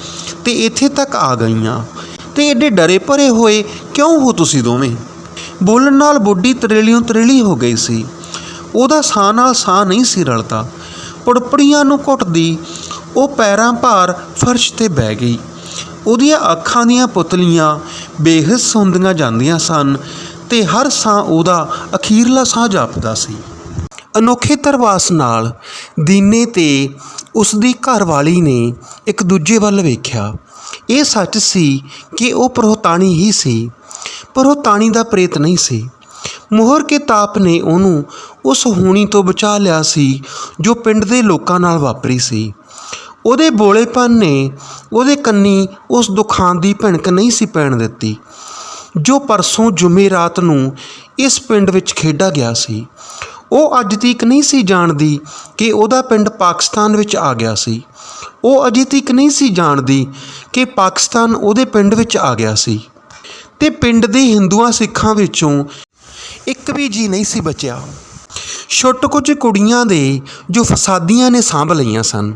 ਤੇ ਇੱਥੇ ਤੱਕ ਆ ਗਈਆਂ। ਤੇ ਐਡੇ ਡਰੇ ਭਰੇ ਹੋਏ ਕਿਉਂ ਹੋ ਤੁਸੀਂ ਦੋਵੇਂ? ਬੋਲਣ ਨਾਲ ਬੁੱਢੀ ਤਰੇਲੀਓਂ ਤਰੇਲੀ ਹੋ ਗਈ ਸੀ। ਉਹਦਾ ਸਾਹ ਨਾਲ ਸਾਹ ਨਹੀਂ ਸੀ ਰਲਦਾ। ਪੁੜਪੜੀਆਂ ਨੂੰ ਘੁੱਟਦੀ ਉਹ ਪੈਰਾਂ ਭਾਰ ਫਰਸ਼ ਤੇ ਬਹਿ ਗਈ। ਉਹਦੀਆਂ ਅੱਖਾਂ ਦੀਆਂ ਪੁਤਲੀਆਂ ਬੇਹਸ ਹੁੰਦੀਆਂ ਜਾਂਦੀਆਂ ਸਨ ਤੇ ਹਰ ਸਾਹ ਉਹਦਾ ਅਖੀਰਲਾ ਸਾਹ ਜਾਪਦਾ ਸੀ। ਅਨੋਖੇ ਧਰਵਾਸ ਨਾਲ ਦੀਨੇ ਤੇ ਉਸ ਦੀ ਘਰਵਾਲੀ ਨੇ ਇੱਕ ਦੂਜੇ ਵੱਲ ਵੇਖਿਆ। ਇਹ ਸੱਚ ਸੀ ਕਿ ਉਹ ਪ੍ਰੋਹਤਾਨੀ ਹੀ ਸੀ ਪ੍ਰੋਹਤਾਨੀ ਦਾ ਪ੍ਰੇਤ ਨਹੀਂ ਸੀ। ਮੋਹਰ ਕੇ ਤਾਪ ਨੇ ਉਹਨੂੰ ਉਸ ਹੋਣੀ ਤੋਂ ਬਚਾ ਲਿਆ ਸੀ, ਜੋ ਪਿੰਡ ਦੇ ਲੋਕਾਂ ਨਾਲ ਵਾਪਰੀ ਸੀ। ਉਹਦੇ ਬੋਲੇਪਨ ਨੇ ਉਹਦੇ ਕੰਨੀ ਉਸ ਦੁਖਾਂ ਦੀ ਭਿਣਕ ਨਹੀਂ ਸੀ ਪੈਣ ਦਿੱਤੀ, ਜੋ ਪਰਸੋਂ ਜੁਮੇ ਰਾਤ ਨੂੰ ਇਸ ਪਿੰਡ ਵਿੱਚ ਖੇਡਾ ਗਿਆ ਸੀ। ਉਹ ਅੱਜ ਤੱਕ ਨਹੀਂ ਸੀ ਜਾਣਦੀ ਕਿ ਉਹਦਾ ਪਿੰਡ ਪਾਕਿਸਤਾਨ ਵਿੱਚ ਆ ਗਿਆ ਸੀ। ਉਹ ਅਜੇ ਤੱਕ ਨਹੀਂ ਸੀ ਜਾਣਦੀ ਕਿ ਪਾਕਿਸਤਾਨ ਉਹਦੇ ਪਿੰਡ ਵਿੱਚ ਆ ਗਿਆ ਸੀ। ਤੇ ਪਿੰਡ ਦੇ ਹਿੰਦੂਆਂ ਸਿੱਖਾਂ ਵਿੱਚੋਂ ਇੱਕ ਵੀ ਜੀ ਨਹੀਂ ਸੀ ਬਚਿਆ। ਛੁੱਟ ਕੁਝ ਕੁੜੀਆਂ ਦੇ ਜੋ ਫਸਾਦੀਆਂ ਨੇ ਸਾਂਭ ਲਈਆਂ ਸਨ।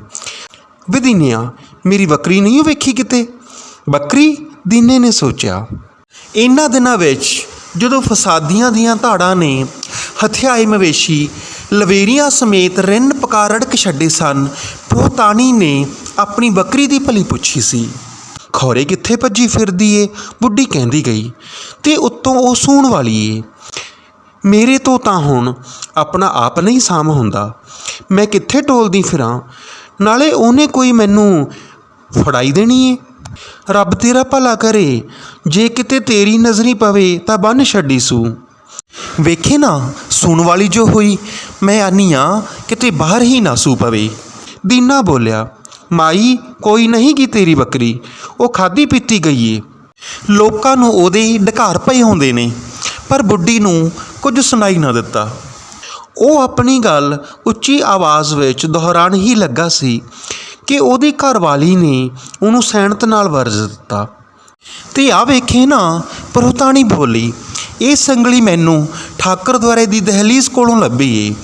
ਵਿਦੀਨਿਆ ਮੇਰੀ ਬੱਕਰੀ ਨਹੀਂ ਵੇਖੀ ਕਿਤੇ? ਬੱਕਰੀ ਦੀਨੇ ਨੇ ਸੋਚਿਆ। ਇਹਨਾਂ ਦਿਨਾਂ ਵਿੱਚ ਜਦੋਂ ਫਸਾਦੀਆਂ ਦੀਆਂ ਧਾੜਾਂ ਨੇ ਹਥਿਆਏ ਮਵੇਸ਼ੀ ਲਵੇਰੀਆਂ ਸਮੇਤ ਰਿੰਨ ਪਕਾ ਰੜਕ ਛੱਡੇ ਸਨ ਪ੍ਰੋਤਾਨੀ ਨੇ ਆਪਣੀ ਬੱਕਰੀ ਦੀ ਭਲੀ ਪੁੱਛੀ ਸੀ, ਖੌਰੇ ਕਿੱਥੇ ਭੱਜੀ ਫਿਰਦੀ ਏ? ਬੁੱਢੀ ਕਹਿੰਦੀ ਗਈ, ਤੇ ਉੱਤੋਂ ਉਹ ਸੂਣ ਵਾਲੀ ਏ। ਮੇਰੇ ਤੋਂ ਤਾਂ ਹੁਣ ਆਪਣਾ ਆਪ ਨਹੀਂ ਸਾਮ ਹੁੰਦਾ। ਮੈਂ ਕਿੱਥੇ ਟੋਲਦੀ ਫਿਰਾਂ? ਨਾਲੇ ਉਹਨੇ ਕੋਈ ਮੈਨੂੰ ਫੜਾਈ ਦੇਣੀ ਏ? ਰੱਬ ਤੇਰਾ ਭਲਾ ਕਰੇ। ਜੇ ਕਿਤੇ ਤੇਰੀ ਨਜ਼ਰੀ ਪਵੇ ਤਾਂ ਬੰਨ ਛੱਡੀ ਸੂ। ਵੇਖੇ ਨਾ, ਸੁਣ ਵਾਲੀ ਜੋ ਹੋਈ, ਮੈਂ ਆਨੀ ਆ, ਕਿਤੇ ਬਾਹਰ ਹੀ ਨਾ ਸੂ ਪਵੇ। ਦੀਨਾ ਬੋਲਿਆ, ਮਾਈ, ਕੋਈ ਨਹੀਂ ਗੀ ਤੇਰੀ ਬੱਕਰੀ, ਉਹ ਖਾਦੀ ਪੀਤੀ ਗਈ ਏ। ਲੋਕਾਂ ਨੂੰ ਉਹਦੇ ਢਕਾਰ ਪਏ ਹੁੰਦੇ ਨੇ, ਪਰ ਬੁੱਢੀ ਨੂੰ ਕੁਝ ਸੁਣਾਈ ਨਾ ਦਿੱਤਾ। ਉਹ ਆਪਣੀ ਗੱਲ ਉੱਚੀ ਆਵਾਜ਼ ਵਿੱਚ ਦੁਹਰਾਉਣ ਹੀ ਲੱਗਾ ਸੀ ਕਿ ਉਹਦੀ ਘਰਵਾਲੀ ਨੇ ਉਹਨੂੰ ਸੈਨਤ ਨਾਲ ਵਰਜ ਦਿੱਤਾ। ਤੇ ਆ ਵੇਖੇ ਨਾ ਪ੍ਰੋਤਾਣੀ ਬੋਲੀ, ਇਹ ਸੰਗਲੀ ਮੈਨੂੰ ਠਾਕਰ ਦੁਆਰੇ ਦੀ ਦਹਲੀਜ਼ ਕੋਲੋਂ ਲੱਭੀ ਏ।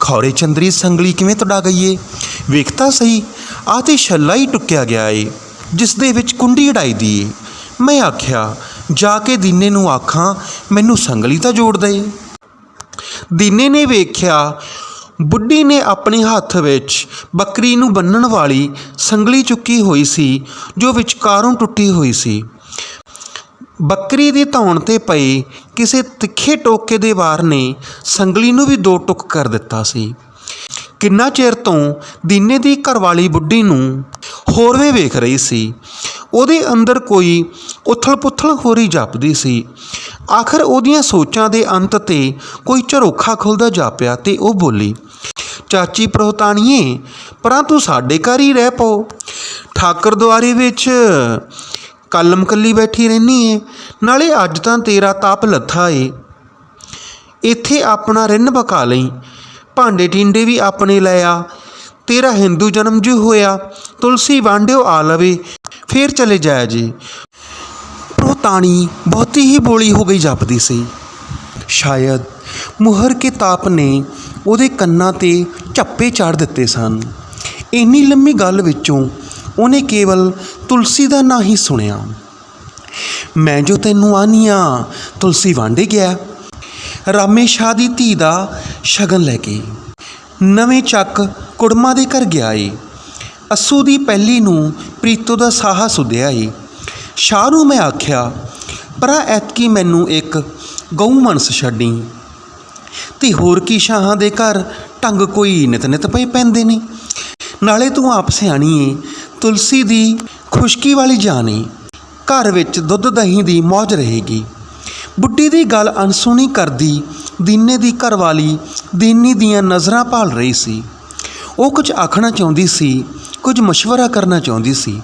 ਖੌਰੇ ਚੰਦਰੀ ਸੰਗਲੀ ਕਿਵੇਂ ਤੜਾ ਗਈ ਏ? ਵੇਖਤਾ ਸਹੀ ਆ ਤੇ ਛੱਲਾ ਹੀ ਟੁੱਕਿਆ ਗਿਆ ਏ ਜਿਸ ਦੇ ਵਿੱਚ ਕੁੰਡੀ ਅੜਾਈ ਦੀ ਏ। ਮੈਂ ਆਖਿਆ, ਜਾ ਕੇ ਦੀਨੇ ਨੂੰ ਆਖਾਂ, ਮੈਨੂੰ ਸੰਗਲੀ ਤਾਂ ਜੋੜ ਦੇ। ਦੀਨੇ ਨੇ ਵੇਖਿਆ ਬੁੱਢੀ ਨੇ ਆਪਣੇ ਹੱਥ ਵਿੱਚ ਬੱਕਰੀ ਨੂੰ ਬੰਨਣ ਵਾਲੀ ਸੰਗਲੀ ਚੁੱਕੀ ਹੋਈ ਸੀ, ਜੋ ਵਿਚਕਾਰੋਂ ਟੁੱਟੀ ਹੋਈ ਸੀ। ਬੱਕਰੀ ਦੀ ਧੌਣ ਤੇ ਪਈ ਕਿਸੇ ਤਿੱਖੇ ਟੋਕੇ ਦੇ ਵਾਰ ਨੇ ਸੰਗਲੀ ਨੂੰ ਵੀ ਦੋ ਟੁਕ ਕਰ ਦਿੱਤਾ ਸੀ। ਕਿੰਨਾ ਚਿਰ ਤੋਂ ਦੀਨੇ ਦੀ ਘਰਵਾਲੀ ਬੁੱਢੀ ਨੂੰ ਹੋਰਵੇਂ ਵੇਖ ਰਹੀ ਸੀ। ਉਹਦੇ ਅੰਦਰ ਕੋਈ ਉਥਲ-ਪੁਥਲ ਹੋ ਰਹੀ ਜਾਪਦੀ ਸੀ। ਆਖਰ ਉਹਦੀਆਂ ਸੋਚਾਂ ਦੇ ਅੰਤ ਤੇ ਕੋਈ ਝਰੋਖਾ ਖੁੱਲਦਾ ਜਾਪਿਆ ਤੇ ਉਹ ਬੋਲੀ, ਚਾਚੀ ਪ੍ਰੋਤਾਣੀਏ ਪਰਾਂ ਤੂੰ ਸਾਡੇ ਘਰ ਹੀ ਰਹਿ ਪੋ ਠਾਕਰ ਦੁਆਰੇ ਵਿੱਚ ਕਲਮ ਕੱਲੀ ਬੈਠੀ ਰਹਿਨੀ ਏ, ਨਾਲੇ ਅੱਜ ਤਾਂ ਤੇਰਾ ਤਾਪ ਲੱਥਾ ਏ। ਇੱਥੇ ਆਪਣਾ ਰਿੰਨ ਬਕਾ ਲਈ, ਭਾਂਡੇ ਟਿੰਡੇ ਵੀ ਆਪਣੇ ਲੈ ਆ, ਤੇਰਾ ਹਿੰਦੂ ਜਨਮ ਜੋ ਹੋਇਆ, ਤੁਲਸੀ ਵਾਂਡਿਓ ਆ ਲਵੇ, ਫੇਰ ਚਲੇ ਜਾਇਆ ਜੀ। ਤਾਣੀ ਬਹੁਤੀ ਹੀ ਬੋਲੀ ਹੋ ਗਈ ਜਾਪਦੀ ਸੀ। ਸ਼ਾਇਦ ਮੁਹਰ ਕੇ ਤਾਪ ਨੇ ਉਹਦੇ ਕੰਨਾਂ ਤੇ ਝੱਪੇ ਚਾੜ ਦਿੱਤੇ ਸਨ। ਇੰਨੀ ਲੰਮੀ ਗੱਲ ਵਿੱਚੋਂ ਉਹਨੇ ਕੇਵਲ ਤੁਲਸੀ ਦਾ ਨਾਂ ਹੀ ਸੁਣਿਆ। ਮੈਂ ਜੋ ਤੈਨੂੰ ਆਨੀਆਂ ਤੁਲਸੀ ਵਾਂਡੇ ਗਿਆ। ਰਾਮੇ ਸ਼ਾਹ ਦੀ ਧੀ ਦਾ ਸ਼ਗਨ ਲੈ ਕੇ। ਨਵੇਂ ਚੱਕ ਕੁੜਮਾ ਦੇ ਘਰ ਗਿਆ ਏ। ਅਸੂ ਦੀ ਪਹਿਲੀ ਨੂੰ ਪ੍ਰੀਤੋ ਦਾ ਸਾਹਾ ਸੁਧਿਆ ਏ। ਸ਼ਾਹ ਨੂੰ ਮੈਂ ਆਖਿਆ ਪਰਾ ਐਤਕੀ ਮੈਨੂੰ ਇੱਕ ਗਊ ਮਨਸ ਛੱਡੀ। ਤੇ ਹੋਰ ਕੀ ਸ਼ਾਹਾਂ ਦੇ ਘਰ ਟੰਗ ਕੋਈ ਨਿਤ ਨਿਤ ਪਏ ਪੈਂਦੇ ਨੇ? ਨਾਲੇ ਤੂੰ ਆਪ ਸਿਆਣੀ ਏ, ਤੁਲਸੀ ਦੀ ਖੁਸ਼ਕੀ ਵਾਲੀ ਜਾਨ ਘਰ ਵਿੱਚ ਦੁੱਧ ਦਹੀਂ ਦੀ ਮੌਜ ਰਹੇਗੀ। ਬੁੱਢੀ ਦੀ ਗੱਲ ਅਣਸੁਣੀ ਕਰਦੀ, ਦੀਨੇ ਦੀ ਘਰਵਾਲੀ ਦੀਨੀ ਦੀਆਂ ਨਜ਼ਰਾਂ ਭਾਲ ਰਹੀ ਸੀ। ਉਹ ਕੁਝ ਆਖਣਾ ਚਾਹੁੰਦੀ ਸੀ, ਕੁਝ ਮਸ਼ਵਰਾ ਕਰਨਾ ਚਾਹੁੰਦੀ ਸੀ।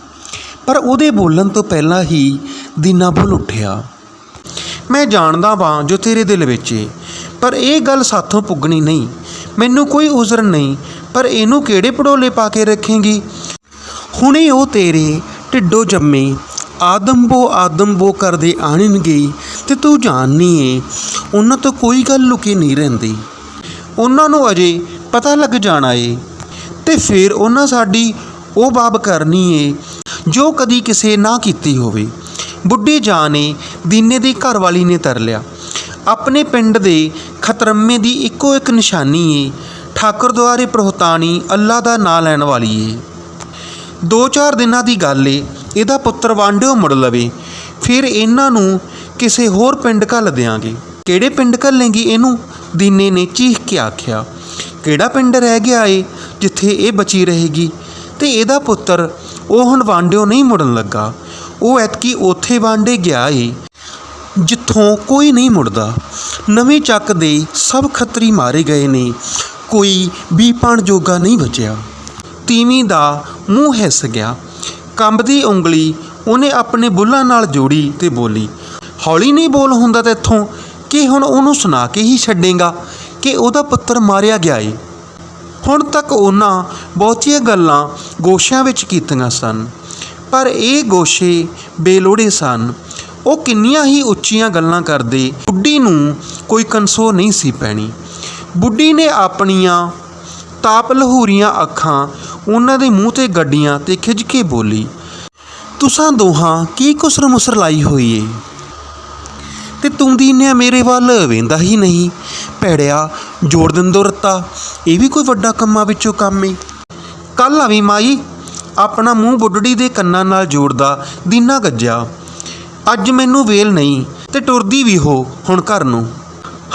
ਪਰ ਉਹਦੇ ਬੋਲਣ ਤੋਂ ਪਹਿਲਾਂ ਹੀ ਦੀਨਾ ਬੋਲ ਉੱਠਿਆ। ਮੈਂ ਜਾਣਦਾ ਵਾਂ ਜੋ ਤੇਰੇ ਦਿਲ ਵਿੱਚ ਏ, ਪਰ ਇਹ ਗੱਲ ਸਾਥੋਂ ਪੁੱਗਣੀ ਨਹੀਂ। ਮੈਨੂੰ ਕੋਈ ਉਜ਼ਰ ਨਹੀਂ, ਪਰ ਇਹਨੂੰ ਕਿਹੜੇ ਪੜੋਲੇ ਪਾ ਕੇ ਰੱਖੇਂਗੀ? ਹੁਣੇ ਉਹ ਤੇਰੇ ਢਿੱਡੋ ਜੰਮੇ ਆਦਮਬੋ ਆਦਮਬੋ ਕਰਦੇ ਆਣਨਗੇ ਤੇ ਤੂੰ ਜਾਣਨੀ ਏ, ਉਹਨਾਂ ਤੋਂ ਕੋਈ ਗੱਲ ਲੁਕੀ ਨਹੀਂ ਰਹਿੰਦੀ। ਉਹਨਾਂ ਨੂੰ ਅਜੇ ਪਤਾ ਲੱਗ ਜਾਣਾ ਏ ਤੇ ਫਿਰ ਉਹਨਾਂ ਸਾਡੀ ਉਹ ਬਾਬ ਕਰਨੀ ਏ ਜੋ ਕਦੀ ਕਿਸੇ ਨਾ ਕੀਤੀ ਹੋਵੇ। ਬੁੱਢੀ ਜਾਨ ਨੇ ਦੀਨੇ ਦੀ ਘਰਵਾਲੀ ਨੇ ਤਰ ਲਿਆ। ਆਪਣੇ ਪਿੰਡ ਦੇ ਖਤਰਮੇ ਦੀ ਇੱਕੋ ਇੱਕ ਨਿਸ਼ਾਨੀ ਏ, ਠਾਕੁਰ ਦੁਆਰੇ ਪ੍ਰੋਹਤਾਨੀ ਅੱਲਾ ਦਾ ਨਾਂ ਲੈਣ ਵਾਲੀ ਏ। ਦੋ ਚਾਰ ਦਿਨਾਂ ਦੀ ਗੱਲ ਏ, ਇਹਦਾ ਪੁੱਤਰ ਵਾਂਡਿਓ ਮੁੜ ਲਵੇ, ਫਿਰ ਇਹਨਾਂ ਨੂੰ ਕਿਸੇ ਹੋਰ ਪਿੰਡ ਘੱਲ ਦਿਆਂਗੇ। ਕਿਹੜੇ ਪਿੰਡ ਘੱਲੇਂਗੀ ਇਹਨੂੰ? ਦੀਨੇ ਨੇ ਚੀਖ ਕੇ ਆਖਿਆ, ਕਿਹੜਾ ਪਿੰਡ ਰਹਿ ਗਿਆ ਏ, ਜਿੱਥੇ ਇਹ ਬਚੀ ਰਹੇਗੀ? ਤੇ ਇਹਦਾ ਪੁੱਤਰ ਉਹ ਹੁਣ ਵਾਂਡਿਓ ਨਹੀਂ ਮੁੜਨ ਲੱਗਾ। ਉਹ ਐਤਕੀ ਉੱਥੇ ਵਾਂਡੇ ਗਿਆ ਏ, ਜਿੱਥੋਂ ਕੋਈ ਨਹੀਂ ਮੁੜਦਾ। ਨਵੇਂ ਚੱਕ ਦੇ ਸਭ ਖੱਤਰੀ ਮਾਰੇ ਗਏ ਨੇ, ਕੋਈ ਵੀ ਪਾਣ ਜੋਗਾ ਨਹੀਂ ਬਚਿਆ। ਤੀਵੀਂ ਦਾ ਮੂੰਹ ਹਿੱਸ ਗਿਆ। ਕੰਬਦੀ ਉਂਗਲੀ ਉਹਨੇ ਆਪਣੇ ਬੁੱਲਾਂ ਨਾਲ ਜੋੜੀ ਤੇ ਬੋਲੀ, ਹੌਲੀ ਨਹੀਂ ਬੋਲ ਹੁੰਦਾ ਤੇਥੋਂ, ਕਿ ਹੁਣ ਉਹਨੂੰ ਸੁਣਾ ਕੇ ਹੀ ਛੱਡੇਗਾ ਕਿ ਉਹਦਾ ਪੁੱਤਰ ਮਾਰਿਆ ਗਿਆ ਏ? ਹੁਣ ਤੱਕ ਉਹਨਾਂ ਬਹੁਤੀਆਂ ਗੱਲਾਂ ਗੋਸ਼ਿਆਂ ਵਿੱਚ ਕੀਤੀਆਂ ਸਨ। ਪਰ ਇਹ ਗੋਸ਼ੇ ਬੇਲੋੜੇ ਸਨ। ਉਹ ਕਿੰਨੀਆਂ ਹੀ ਉੱਚੀਆਂ ਗੱਲਾਂ ਕਰਦੇ, ਬੁੱਢੀ ਨੂੰ ਕੋਈ ਕੰਸੋ ਨਹੀਂ ਸੀ ਪੈਣੀ। ਬੁੱਢੀ ਨੇ ਆਪਣੀਆਂ ਤਾਪ ਲਹੂਰੀਆਂ ਅੱਖਾਂ ਉਹਨਾਂ ਦੇ ਮੂੰਹ ਤੇ ਗੱਡੀਆਂ ਤੇ ਖਿੱਚ ਕੇ ਬੋਲੀ, ਤੁਸਾਂ ਦੋਹਾਂ ਕੀ ਕੁਸਰ ਮੁਸਰ ਲਾਈ ਹੋਈ ਏ? ਤੇ ਤੂੰ ਦੀਨਿਆ ਮੇਰੇ ਵੱਲ ਵੇਂਦਾ ਹੀ ਨਹੀਂ। ਭੈੜਿਆ, ਜੋੜ ਦਿੰਦੋ ਰੱਤਾ। ਇਹ ਵੀ ਕੋਈ ਵੱਡਾ ਕੰਮਾਂ ਵਿੱਚੋਂ ਕੰਮ ਏ। ਕੱਲ ਆਵੀਂ ਮਾਈ, ਆਪਣਾ ਮੂੰਹ ਬੁੱਢੜੀ ਦੇ ਕੰਨਾਂ ਨਾਲ ਜੋੜਦਾ ਦੀਨਾ ਗੱਜਿਆ। ਅੱਜ ਮੈਨੂੰ ਵੇਲ ਨਹੀਂ ਤੇ ਟੁਰਦੀ ਵੀ ਹੋ ਹੁਣ ਘਰ ਨੂੰ।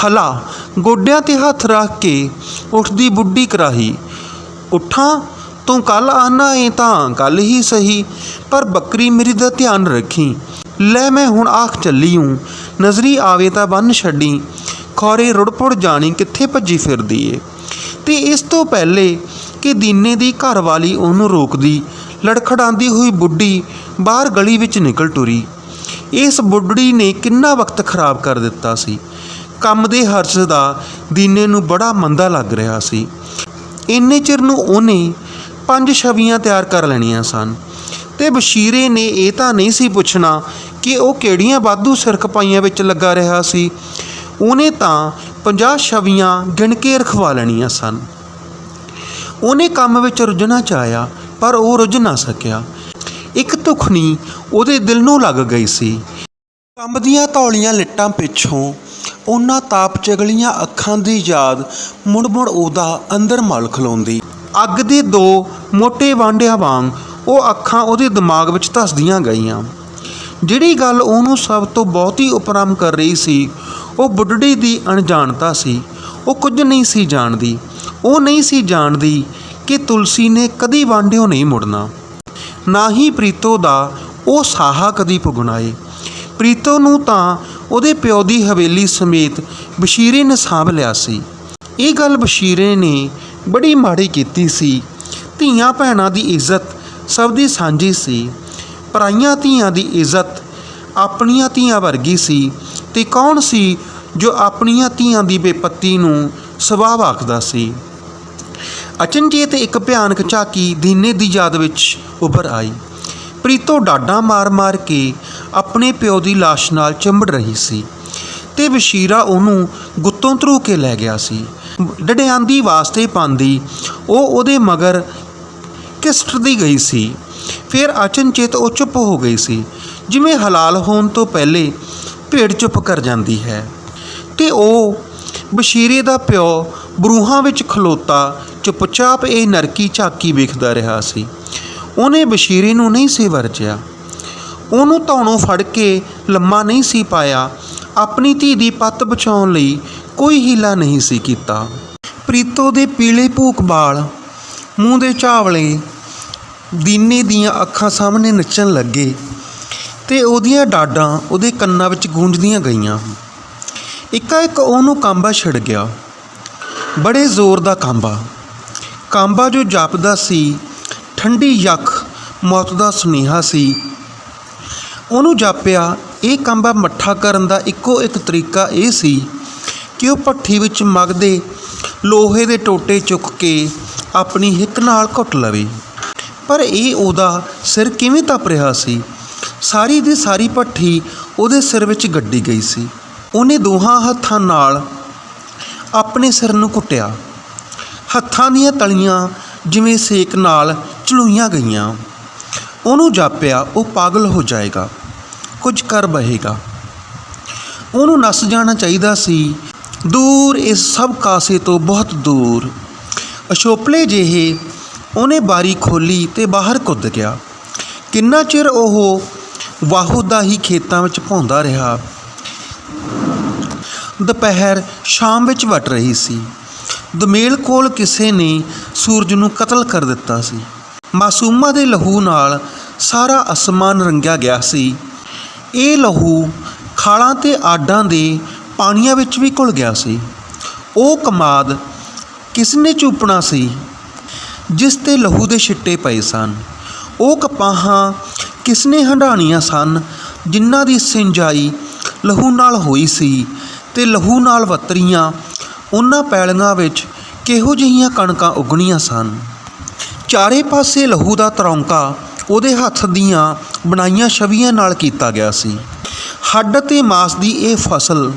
ਹਲਾ, ਗੋਡਿਆਂ ਤੇ ਹੱਥ ਰੱਖ ਕੇ ਉੱਠਦੀ ਬੁੱਢੀ ਕਰਾਹੀ। ਉੱਠਾਂ, ਤੂੰ ਕੱਲ ਆਨਾ ਏ ਤਾਂ ਕੱਲ ਹੀ ਸਹੀ, ਪਰ ਬੱਕਰੀ ਮੇਰੀ ਦਾ ਧਿਆਨ ਰੱਖੀ। ਲੈ ਮੈਂ ਹੁਣ ਆਖ ਚੱਲੀ ਹੂੰ ਨਜ਼ਰੀ ਆਵੇ ਤਾਂ ਬੰਨ ਛੱਡੀ। ਖੌਰੇ ਰੁੜਪੁੜ ਜਾਣੀ ਕਿੱਥੇ ਭੱਜੀ ਫਿਰਦੀ ਏ। ਤੇ ਇਸ ਤੋਂ ਪਹਿਲੇ ਕਿ ਦੀਨੇ ਦੀ ਘਰਵਾਲੀ ਉਹਨੂੰ ਰੋਕਦੀ ਲੜਖੜਾਉਂਦੀ ਹੋਈ ਬੁੱਢੀ ਬਾਹਰ ਗਲੀ ਵਿੱਚ ਨਿਕਲ ਟੁਰੀ। ਇਸ ਬੁੱਢੜੀ ਨੇ ਕਿੰਨਾ ਵਕਤ ਖਰਾਬ ਕਰ ਦਿੱਤਾ ਸੀ। ਕੰਮ ਦੇ ਹਰਸ ਦਾ ਦੀਨੇ ਨੂੰ ਬੜਾ ਮੰਦਾ ਲੱਗ ਰਿਹਾ ਸੀ। ਇੰਨੇ ਚਿਰ ਨੂੰ ਉਹਨੇ ਪੰਜ ਛਵੀਆਂ ਤਿਆਰ ਕਰ ਲੈਣੀਆਂ ਸਨ। ਤੇ ਬਸ਼ੀਰੇ ਨੇ ਇਹ ਤਾਂ ਨਹੀਂ ਸੀ ਪੁੱਛਣਾ ਕਿ ਉਹ ਕਿਹੜੀਆਂ ਵਾਧੂ ਸਿਰਖਪਾਈਆਂ ਵਿੱਚ ਲੱਗਾ ਰਿਹਾ ਸੀ। ਉਹਨੇ ਤਾਂ 50 ਛਵੀਆਂ ਗਿਣ ਕੇ ਰਖਵਾ ਲੈਣੀਆਂ ਸਨ। ਉਹਨੇ ਕੰਮ ਵਿੱਚ ਰੁੱਝਣਾ ਚਾਹਿਆ, ਪਰ ਉਹ ਰੁੱਝ ਨਾ ਸਕਿਆ। ਇੱਕ ਤੁਖਣੀ ਉਹਦੇ ਦਿਲ ਨੂੰ ਲੱਗ ਗਈ ਸੀ। ਕੰਮ ਦੀਆਂ ਤੌਲੀਆਂ ਲਿੱਟਾਂ ਪਿੱਛੋਂ ਉਹਨਾਂ ਤਾਪ ਚਗਲੀਆਂ ਅੱਖਾਂ ਦੀ ਯਾਦ ਮੁੜ-ਮੁੜ ਉਹਦਾ ਅੰਦਰ ਮਲ ਖਲੋਂਦੀ। ਅੱਗ ਦੇ ਦੋ ਮੋٹے ਵਾਂਡਿਆਂ ਵਾਂਗ ਉਹ ਅੱਖਾਂ ਉਹਦੇ ਦਿਮਾਗ ਵਿੱਚ ਧਸਦੀਆਂ ਗਈਆਂ। ਜਿਹੜੀ ਗੱਲ ਉਹਨੂੰ ਸਭ ਤੋਂ ਬਹੁਤੀ ਉਪਰਮ ਕਰ ਰਹੀ ਸੀ, ਉਹ ਬੁੱਢੜੀ ਦੀ ਅਣਜਾਣਤਾ ਸੀ। ਉਹ ਕੁਝ ਨਹੀਂ ਸੀ ਜਾਣਦੀ। ਉਹ ਨਹੀਂ ਸੀ ਜਾਣਦੀ ਕਿ ਤੁਲਸੀ ਨੇ ਕਦੀ ਵਾਂਡਿਓ ਨਹੀਂ ਮੁੜਨਾ। ਨਾ ਹੀ ਪ੍ਰੀਤੋ ਦਾ ਉਹ ਸਾਹਾ ਕਦੀ ਪੁਗਣਾ ਏ ਪ੍ਰੀਤੋ ਨੂੰ ਤਾਂ ਉਹਦੇ ਪਿਓ ਦੀ ਹਵੇਲੀ ਸਮੇਤ ਬਸ਼ੀਰੇ ਨੇ ਸਾਂਭ ਲਿਆ ਸੀ। ਇਹ ਗੱਲ ਬਸ਼ੀਰੇ ਨੇ ਬੜੀ ਮਾੜੀ ਕੀਤੀ ਸੀ। ਧੀਆਂ ਭੈਣਾਂ ਦੀ ਇੱਜ਼ਤ ਸਭ ਦੀ ਸਾਂਝੀ ਸੀ। ਪਰਾਈਆਂ ਧੀਆਂ ਦੀ ਇੱਜ਼ਤ ਆਪਣੀਆਂ ਧੀਆਂ ਵਰਗੀ ਸੀ ਤੇ ਕੌਣ ਸੀ ਜੋ ਆਪਣੀਆਂ ਧੀਆਂ ਦੀ ਬੇਪਤੀ ਨੂੰ ਸਵਾਬ ਆਖਦਾ ਸੀ? ਅਚਨਚੇਤ ਇੱਕ ਭਿਆਨਕ ਝਾਕੀ ਦੀਨੇ ਦੀ ਯਾਦ ਵਿੱਚ ਉੱਭਰ ਆਈ। ਪ੍ਰੀਤੋ ਡਾਡਾ ਮਾਰ-ਮਾਰ ਕੇ ਆਪਣੇ ਪਿਓ ਦੀ ਲਾਸ਼ ਨਾਲ ਚਿੰਬੜ ਰਹੀ ਸੀ ਤੇ ਬਸ਼ੀਰਾ ਉਹਨੂੰ ਗੁੱਤੋਂ ਧਰੂ ਕੇ ਲੈ ਗਿਆ ਸੀ। ਡਡਿਆਂਦੀ ਵਾਸਤੇ ਪਾਉਂਦੀ ਉਹ ਉਹਦੇ ਮਗਰ ਕਿਸਟਦੀ ਗਈ ਸੀ। ਫਿਰ ਅਚਨਚੇਤ ਉਹ ਚੁੱਪ ਹੋ ਗਈ ਸੀ, ਜਿਵੇਂ ਹਲਾਲ ਹੋਣ ਤੋਂ ਪਹਿਲੇ ਭੇਡ ਚੁੱਪ ਕਰ ਜਾਂਦੀ ਹੈ। ਤੇ ਉਹ ਬਸ਼ੀਰੇ ਦਾ ਪਿਓ ਬਰੂਹਾਂ ਵਿੱਚ ਖਲੋਤਾ, ਚੁੱਪਚਾਪ ਇਹ ਨਰਕੀ ਝਾਕੀ ਵੇਖਦਾ ਰਿਹਾ ਸੀ। ਉਹਨੇ ਬਸ਼ੀਰੇ ਨੂੰ ਨਹੀਂ ਸੀ ਵਰਜਿਆ। ਉਹਨੂੰ ਧੌਣੋਂ ਫੜ ਕੇ ਲੰਮਾ ਨਹੀਂ ਸੀ ਪਾਇਆ। ਆਪਣੀ ਧੀ ਦੀ ਪੱਤ ਬਚਾਉਣ ਲਈ ਕੋਈ ਹੀਲਾ ਨਹੀਂ ਸੀ ਕੀਤਾ। ਪ੍ਰੀਤੋ ਦੇ ਪੀਲੇ ਭੂਕ ਬਾਲ, ਮੂੰਹ ਦੇ ਝਾਵਲੇ, ਦੀਨੇ ਦੀਆਂ ਅੱਖਾਂ ਸਾਹਮਣੇ ਨੱਚਣ ਲੱਗੇ ਤੇ ਉਹਦੀਆਂ ਡਾਡਾਂ ਉਹਦੇ ਕੰਨਾਂ ਵਿੱਚ ਗੂੰਜਦੀਆਂ ਗਈਆਂ। ਇੱਕਾ ਇੱਕ ਉਹਨੂੰ ਕਾਂਬਾ ਛਿੜ ਗਿਆ। ਬੜੇ ਜ਼ੋਰ ਦਾ ਕਾਂਬਾ। ਕਾਂਬਾ ਜੋ ਜਾਪਦਾ ਸੀ, ਠੰਡੀ ਯੱਖ ਮੌਤ ਦਾ ਸੁਨੇਹਾ ਸੀ। ਉਹਨੂੰ ਜਾਪਿਆ, ਇਹ ਕਾਂਬਾ ਮੱਠਾ ਕਰਨ ਦਾ ਇੱਕੋ ਇੱਕ ਤਰੀਕਾ ਇਹ ਸੀ ਕਿ ਉਹ ਭੱਠੀ ਵਿੱਚ ਮਗਦੇ ਲੋਹੇ ਦੇ ਟੋਟੇ ਚੁੱਕ ਕੇ ਆਪਣੀ ਹਿੱਕ ਨਾਲ ਘੁੱਟ ਲਵੇ। ਪਰ ਇਹ ਉਹਦਾ ਸਿਰ ਕਿਵੇਂ ਤਪ ਰਿਹਾ ਸੀ? ਸਾਰੀ ਦੀ ਸਾਰੀ ਭੱਠੀ ਉਹਦੇ ਸਿਰ ਵਿੱਚ ਗੱਡੀ ਗਈ ਸੀ। ਉਹਨੇ ਦੋਹਾਂ ਹੱਥਾਂ ਨਾਲ ਆਪਣੇ ਸਿਰ ਨੂੰ ਕੁੱਟਿਆ। ਹੱਥਾਂ ਦੀਆਂ ਤਲੀਆਂ ਜਿਵੇਂ ਸੇਕ ਨਾਲ ਚਲੂਈਆਂ ਗਈਆਂ। ਉਹਨੂੰ ਜਾਪਿਆ, ਉਹ ਪਾਗਲ ਹੋ ਜਾਏਗਾ, ਕੁਝ ਕਰ ਬਹੇਗਾ। ਉਹਨੂੰ ਨਸ ਜਾਣਾ ਚਾਹੀਦਾ ਸੀ। ਦੂਰ, ਇਸ ਸਭ ਕਾਸੇ ਤੋਂ ਬਹੁਤ ਦੂਰ। ਅਸ਼ੋਪਲੇ ਜਿਹੇ ਉਹਨੇ ਬਾਰੀ ਖੋਲੀ ਤੇ ਬਾਹਰ ਕੁੱਦ ਗਿਆ। ਕਿੰਨਾ ਚਿਰ ਉਹ ਵਾਹੂ ਦਾ ਹੀ ਖੇਤਾਂ ਵਿੱਚ ਭੌਂਦਾ ਰਿਹਾ। ਦੁਪਹਿਰ ਸ਼ਾਮ ਵਿੱਚ ਵਟ ਰਹੀ ਸੀ। ਦਮੇਲ ਕੋਲ ਕਿਸੇ ਨੇ ਸੂਰਜ ਨੂੰ ਕਤਲ ਕਰ ਦਿੱਤਾ ਸੀ। ਮਾਸੂਮਾ ਦੇ ਲਹੂ ਨਾਲ ਸਾਰਾ ਅਸਮਾਨ ਰੰਗਿਆ ਗਿਆ ਸੀ। ਇਹ ਲਹੂ ਖਾਲਾਂ ਤੇ ਆਡਾਂ ਦੇ ਪਾਣੀਆਂ ਵਿੱਚ ਵੀ ਘੁਲ ਗਿਆ ਸੀ। ਉਹ ਕਮਾਦ ਕਿਸ ਨੇ ਚੂਪਣਾ ਸੀ? ਜਿਸ ਤੇ ਲਹੂ ਦੇ ਛਿੱਟੇ ਪਏ ਸਨ। ਉਹ ਕਪਾਹਾਂ ਕਿਸ ਨੇ ਹੰਡਾਣੀਆਂ ਸਨ, ਜਿਨ੍ਹਾਂ ਦੀ ਸਿੰਜਾਈ ਲਹੂ ਨਾਲ ਹੋਈ ਸੀ। ਤੇ ਲਹੂ ਨਾਲ ਵਤਰੀਆਂ ਉਹਨਾਂ ਪੈਲੀਆਂ ਵਿੱਚ ਕਿਹੋ ਜਿਹੀਆਂ ਕਣਕਾਂ ਉਗਣੀਆਂ ਸਨ। ਚਾਰੇ ਪਾਸੇ ਲਹੂ ਦਾ ਤਰੌਂਕਾ ਉਹਦੇ ਹੱਥ ਦੀਆਂ ਬਣਾਈਆਂ ਛਵੀਆਂ ਨਾਲ ਕੀਤਾ ਗਿਆ ਸੀ। ਹੱਡ ਅਤੇ ਮਾਸ ਦੀ ਇਹ ਫਸਲ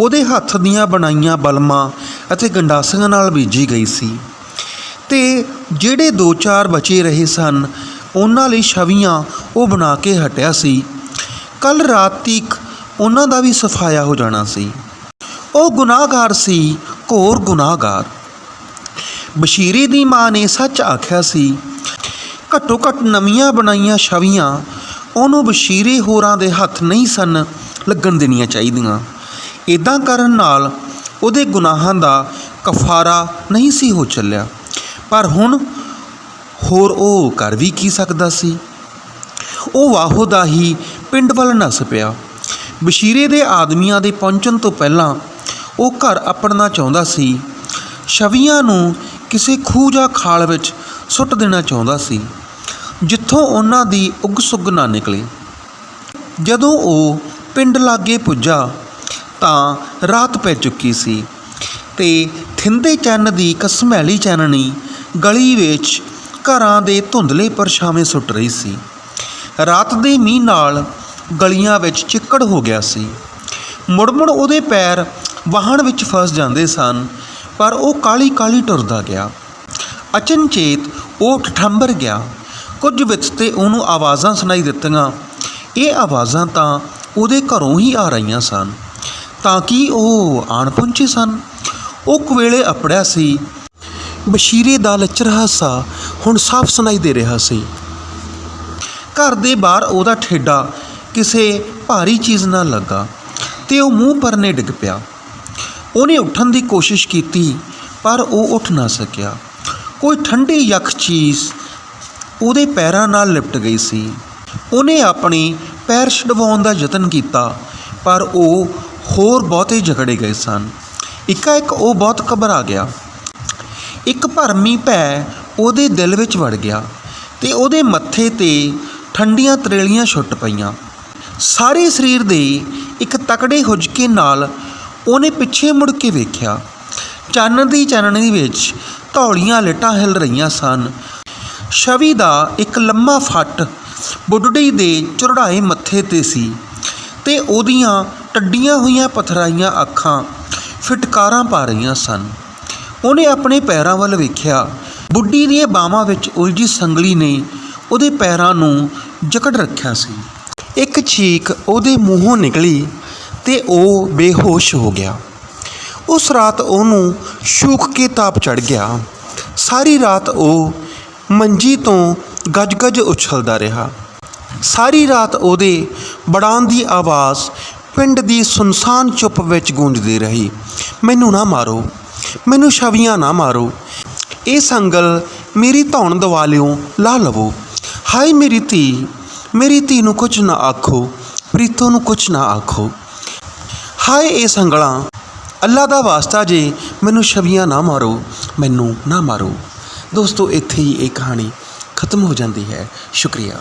ਉਹਦੇ ਹੱਥ ਦੀਆਂ ਬਣਾਈਆਂ ਬਲਮਾਂ ਅਤੇ ਗੰਡਾਸੀਆਂ ਨਾਲ ਬੀਜੀ ਗਈ ਸੀ। ਤੇ ਜਿਹੜੇ ਦੋ ਚਾਰ ਬਚੇ ਰਹੇ ਸਨ, ਉਹਨਾਂ ਲਈ ਛਵੀਆਂ ਉਹ ਬਣਾ ਕੇ ਹਟਿਆ ਸੀ। ਕੱਲ ਰਾਤ ਤੀਕ ਉਹਨਾਂ ਦਾ ਵੀ ਸਫਾਇਆ ਹੋ ਜਾਣਾ ਸੀ। ਉਹ ਗੁਨਾਹਗਾਰ ਸੀ, ਘੋਰ ਗੁਨਾਹਗਾਰ। ਬਸ਼ੀਰੇ ਦੀ ਮਾਂ ਨੇ ਸੱਚ ਆਖਿਆ ਸੀ, ਘੱਟੋ ਘੱਟ ਨਵੀਆਂ ਬਣਾਈਆਂ ਛਵੀਆਂ ਉਹਨੂੰ ਬਸ਼ੀਰੇ ਹੋਰਾਂ ਦੇ ਹੱਥ ਨਹੀਂ ਸਨ ਲੱਗਣ ਦੇਣੀਆਂ ਚਾਹੀਦੀਆਂ। ਇਦਾਂ ਕਰਨ ਨਾਲ ਉਹਦੇ ਗੁਨਾਹਾਂ ਦਾ ਕਫਾਰਾ ਨਹੀਂ ਸੀ ਹੋ ਚੱਲਿਆ। ਪਰ ਹੁਣ ਹੋਰ ਉਹ ਕਰ ਵੀ ਕੀ ਸਕਦਾ ਸੀ? ਉਹ ਵਾਹੋ ਦਾ ਹੀ ਪਿੰਡ ਵੱਲ ਨੱਸ ਪਿਆ। ਬਸ਼ੀਰੇ ਦੇ ਆਦਮੀਆਂ ਦੇ ਪਹੁੰਚਣ ਤੋਂ ਪਹਿਲਾਂ ਉਹ ਘਰ ਆਪੜਨਾ ਚਾਹੁੰਦਾ ਸੀ। ਛਵੀਆਂ ਨੂੰ ਕਿਸੇ ਖੂਹ ਜਾਂ ਖਾਲ ਵਿੱਚ ਸੁੱਟ ਦੇਣਾ ਚਾਹੁੰਦਾ ਸੀ, ਜਿੱਥੋਂ ਉਹਨਾਂ ਦੀ ਉਗ ਸੁੱਗ ਨਾ ਨਿਕਲੇ। ਜਦੋਂ ਉਹ ਪਿੰਡ ਲਾਗੇ ਪੁੱਜਾ, ਤਾਂ ਰਾਤ ਪੈ ਚੁੱਕੀ ਸੀ ਤੇ ਥਿੰਦੇ ਚੰਨ ਦੀ ਕਸਮੈਲੀ ਚਾਨਣੀ ਗਲੀ ਵਿੱਚ ਘਰਾਂ ਦੇ ਧੁੰਦਲੇ ਪਰਛਾਵੇਂ ਸੁੱਟ ਰਹੀ ਸੀ। ਰਾਤ ਦੇ ਮੀਂਹ ਨਾਲ ਗਲੀਆਂ ਵਿੱਚ ਚਿੱਕੜ ਹੋ ਗਿਆ ਸੀ। ਮੁੜ-ਮੁੜ ਉਹਦੇ ਪੈਰ ਵਾਹਣ ਵਿੱਚ ਫਸ ਜਾਂਦੇ ਸਨ, ਪਰ ਉਹ ਕਾਲੀ ਕਾਲੀ ਟੁਰਦਾ ਗਿਆ। ਅਚਨਚੇਤ ਉਹ ਠਠੰਬਰ ਗਿਆ। ਕੁਝ ਵਿੱਚ ਤੇ ਉਹਨੂੰ ਆਵਾਜ਼ਾਂ ਸੁਣਾਈ ਦਿੱਤੀਆਂ। ਇਹ ਆਵਾਜ਼ਾਂ ਤਾਂ ਉਹਦੇ ਘਰੋਂ ਹੀ ਆ ਰਹੀਆਂ ਸਨ, ਤਾਂ ਕਿ ਉਹ ਆਣ ਪਹੁੰਚੇ ਸਨ। ਉਹ ਕੁਵੇਲੇ ਅਪੜਿਆ ਸੀ। ਬਸ਼ੀਰੇ ਦਾ ਲੱਚਰ ਹਾਸਾ ਹੁਣ ਸਾਫ਼ ਸੁਣਾਈ ਦੇ ਰਿਹਾ ਸੀ। ਘਰ ਦੇ ਬਾਹਰ ਉਹਦਾ ਠੇਡਾ ਕਿਸੇ ਭਾਰੀ ਚੀਜ਼ ਨਾਲ ਲੱਗਾ ਤੇ ਉਹ ਮੂੰਹ ਪਰਨੇ ਡਿੱਗ ਪਿਆ। ਉਹਨੇ ਉੱਠਣ ਦੀ ਕੋਸ਼ਿਸ਼ ਕੀਤੀ, ਪਰ ਉਹ ਉੱਠ ਨਾ ਸਕਿਆ। ਕੋਈ ਠੰਡੀ ਯਖ ਚੀਜ਼ ਉਹਦੇ ਪੈਰਾਂ ਨਾਲ ਲਿਪਟ ਗਈ ਸੀ। ਉਹਨੇ ਆਪਣੇ ਪੈਰ ਛਡਵਾਉਣ ਦਾ ਯਤਨ ਕੀਤਾ, ਪਰ ਉਹ ਹੋਰ ਬਹੁਤੇ ਝਗੜੇ ਗਏ ਸਨ। ਇੱਕਾ ਇੱਕ ਉਹ ਬਹੁਤ ਘਬਰਾ ਗਿਆ। ਇੱਕ ਭਰਮੀ ਭੈ ਉਹਦੇ ਦਿਲ ਵਿੱਚ ਵੜ ਗਿਆ ਤੇ ਉਹਦੇ ਮੱਥੇ ਤੇ ਠੰਡੀਆਂ ਤਰੇਲੀਆਂ ਛੁੱਟ ਪਈਆਂ। ਸਾਰੇ ਸਰੀਰ ਦੇ ਇੱਕ ਤਕੜੇ ਹੁਜਕੇ ਨਾਲ ਉਹਨੇ ਪਿੱਛੇ ਮੁੜ ਕੇ ਵੇਖਿਆ। ਚਾਨਣ ਦੀ ਚਾਨਣੀ ਵਿੱਚ ਧੌਲੀਆਂ ਲਿਟਾਂ ਹਿਲ ਰਹੀਆਂ ਸਨ। ਛਵੀ ਦਾ ਇੱਕ ਲੰਮਾ ਫੱਟ ਬੁੱਢੜੀ ਦੇ ਚੁਰੜਾਏ ਮੱਥੇ ਤੇ ਸੀ ਤੇ ਉਹਦੀਆਂ ਟੱਡੀਆਂ ਹੋਈਆਂ ਪਥਰਾਈਆਂ ਅੱਖਾਂ ਫਿਟਕਾਰਾਂ ਪਾ ਰਹੀਆਂ ਸਨ। ਉਹਨੇ ਆਪਣੇ ਪੈਰਾਂ ਵੱਲ ਵੇਖਿਆ। ਬੁੱਢੀ ਦੀਆਂ ਬਾਹਾਂ ਵਿੱਚ ਉਲਝੀ ਸੰਗਲੀ ਨੇ ਉਹਦੇ ਪੈਰਾਂ ਨੂੰ ਜਕੜ ਰੱਖਿਆ ਸੀ। ਇੱਕ ਛੀਕ ਉਹਦੇ ਮੂੰਹੋਂ ਨਿਕਲੀ ਤੇ ਉਹ ਬੇਹੋਸ਼ ਹੋ ਗਿਆ। ਉਸ ਰਾਤ ਉਹਨੂੰ ਸ਼ੂਕ ਕੇ ਤਾਪ ਚੜ ਗਿਆ। ਸਾਰੀ ਰਾਤ ਉਹ ਮੰਜੀ ਤੋਂ ਗੱਜ-ਗੱਜ ਉਛਲਦਾ ਰਿਹਾ। ਸਾਰੀ ਰਾਤ ਉਹਦੇ ਬੜਾਂ ਦੀ ਆਵਾਜ਼ ਪਿੰਡ ਦੀ ਸੁਨਸਾਨ ਚੁੱਪ ਵਿੱਚ ਗੂੰਜਦੀ ਰਹੀ। ਮੈਨੂੰ ਨਾ ਮਾਰੋ, ਮੈਨੂੰ ਛਵੀਆਂ ਨਾ ਮਾਰੋ। ਇਹ ਸੰਗਲ ਮੇਰੀ ਧੌਣ ਦਵਾ ਲਿਓ, ਲਾ ਲਵੋ। ਹਾਏ ਮੇਰੀ ਧੀ ਮੇਰੀ ਧੀ ਨੂੰ ਕੁਝ ਨਾ ਆਖੋ, ਪ੍ਰੀਤੋ ਨੂੰ ਕੁਝ ਨਾ ਆਖੋ। ਹਾਏ ਇਹ ਸੰਗਲਾਂ, ਅੱਲਾ ਦਾ ਵਾਸਤਾ ਜੇ ਮੈਨੂੰ ਛਵੀਆਂ ਨਾ ਮਾਰੋ, ਮੈਨੂੰ ਨਾ ਮਾਰੋ। ਦੋਸਤੋ, ਇੱਥੇ ਹੀ ਇਹ ਕਹਾਣੀ ਖਤਮ ਹੋ ਜਾਂਦੀ ਹੈ। ਸ਼ੁਕਰੀਆ।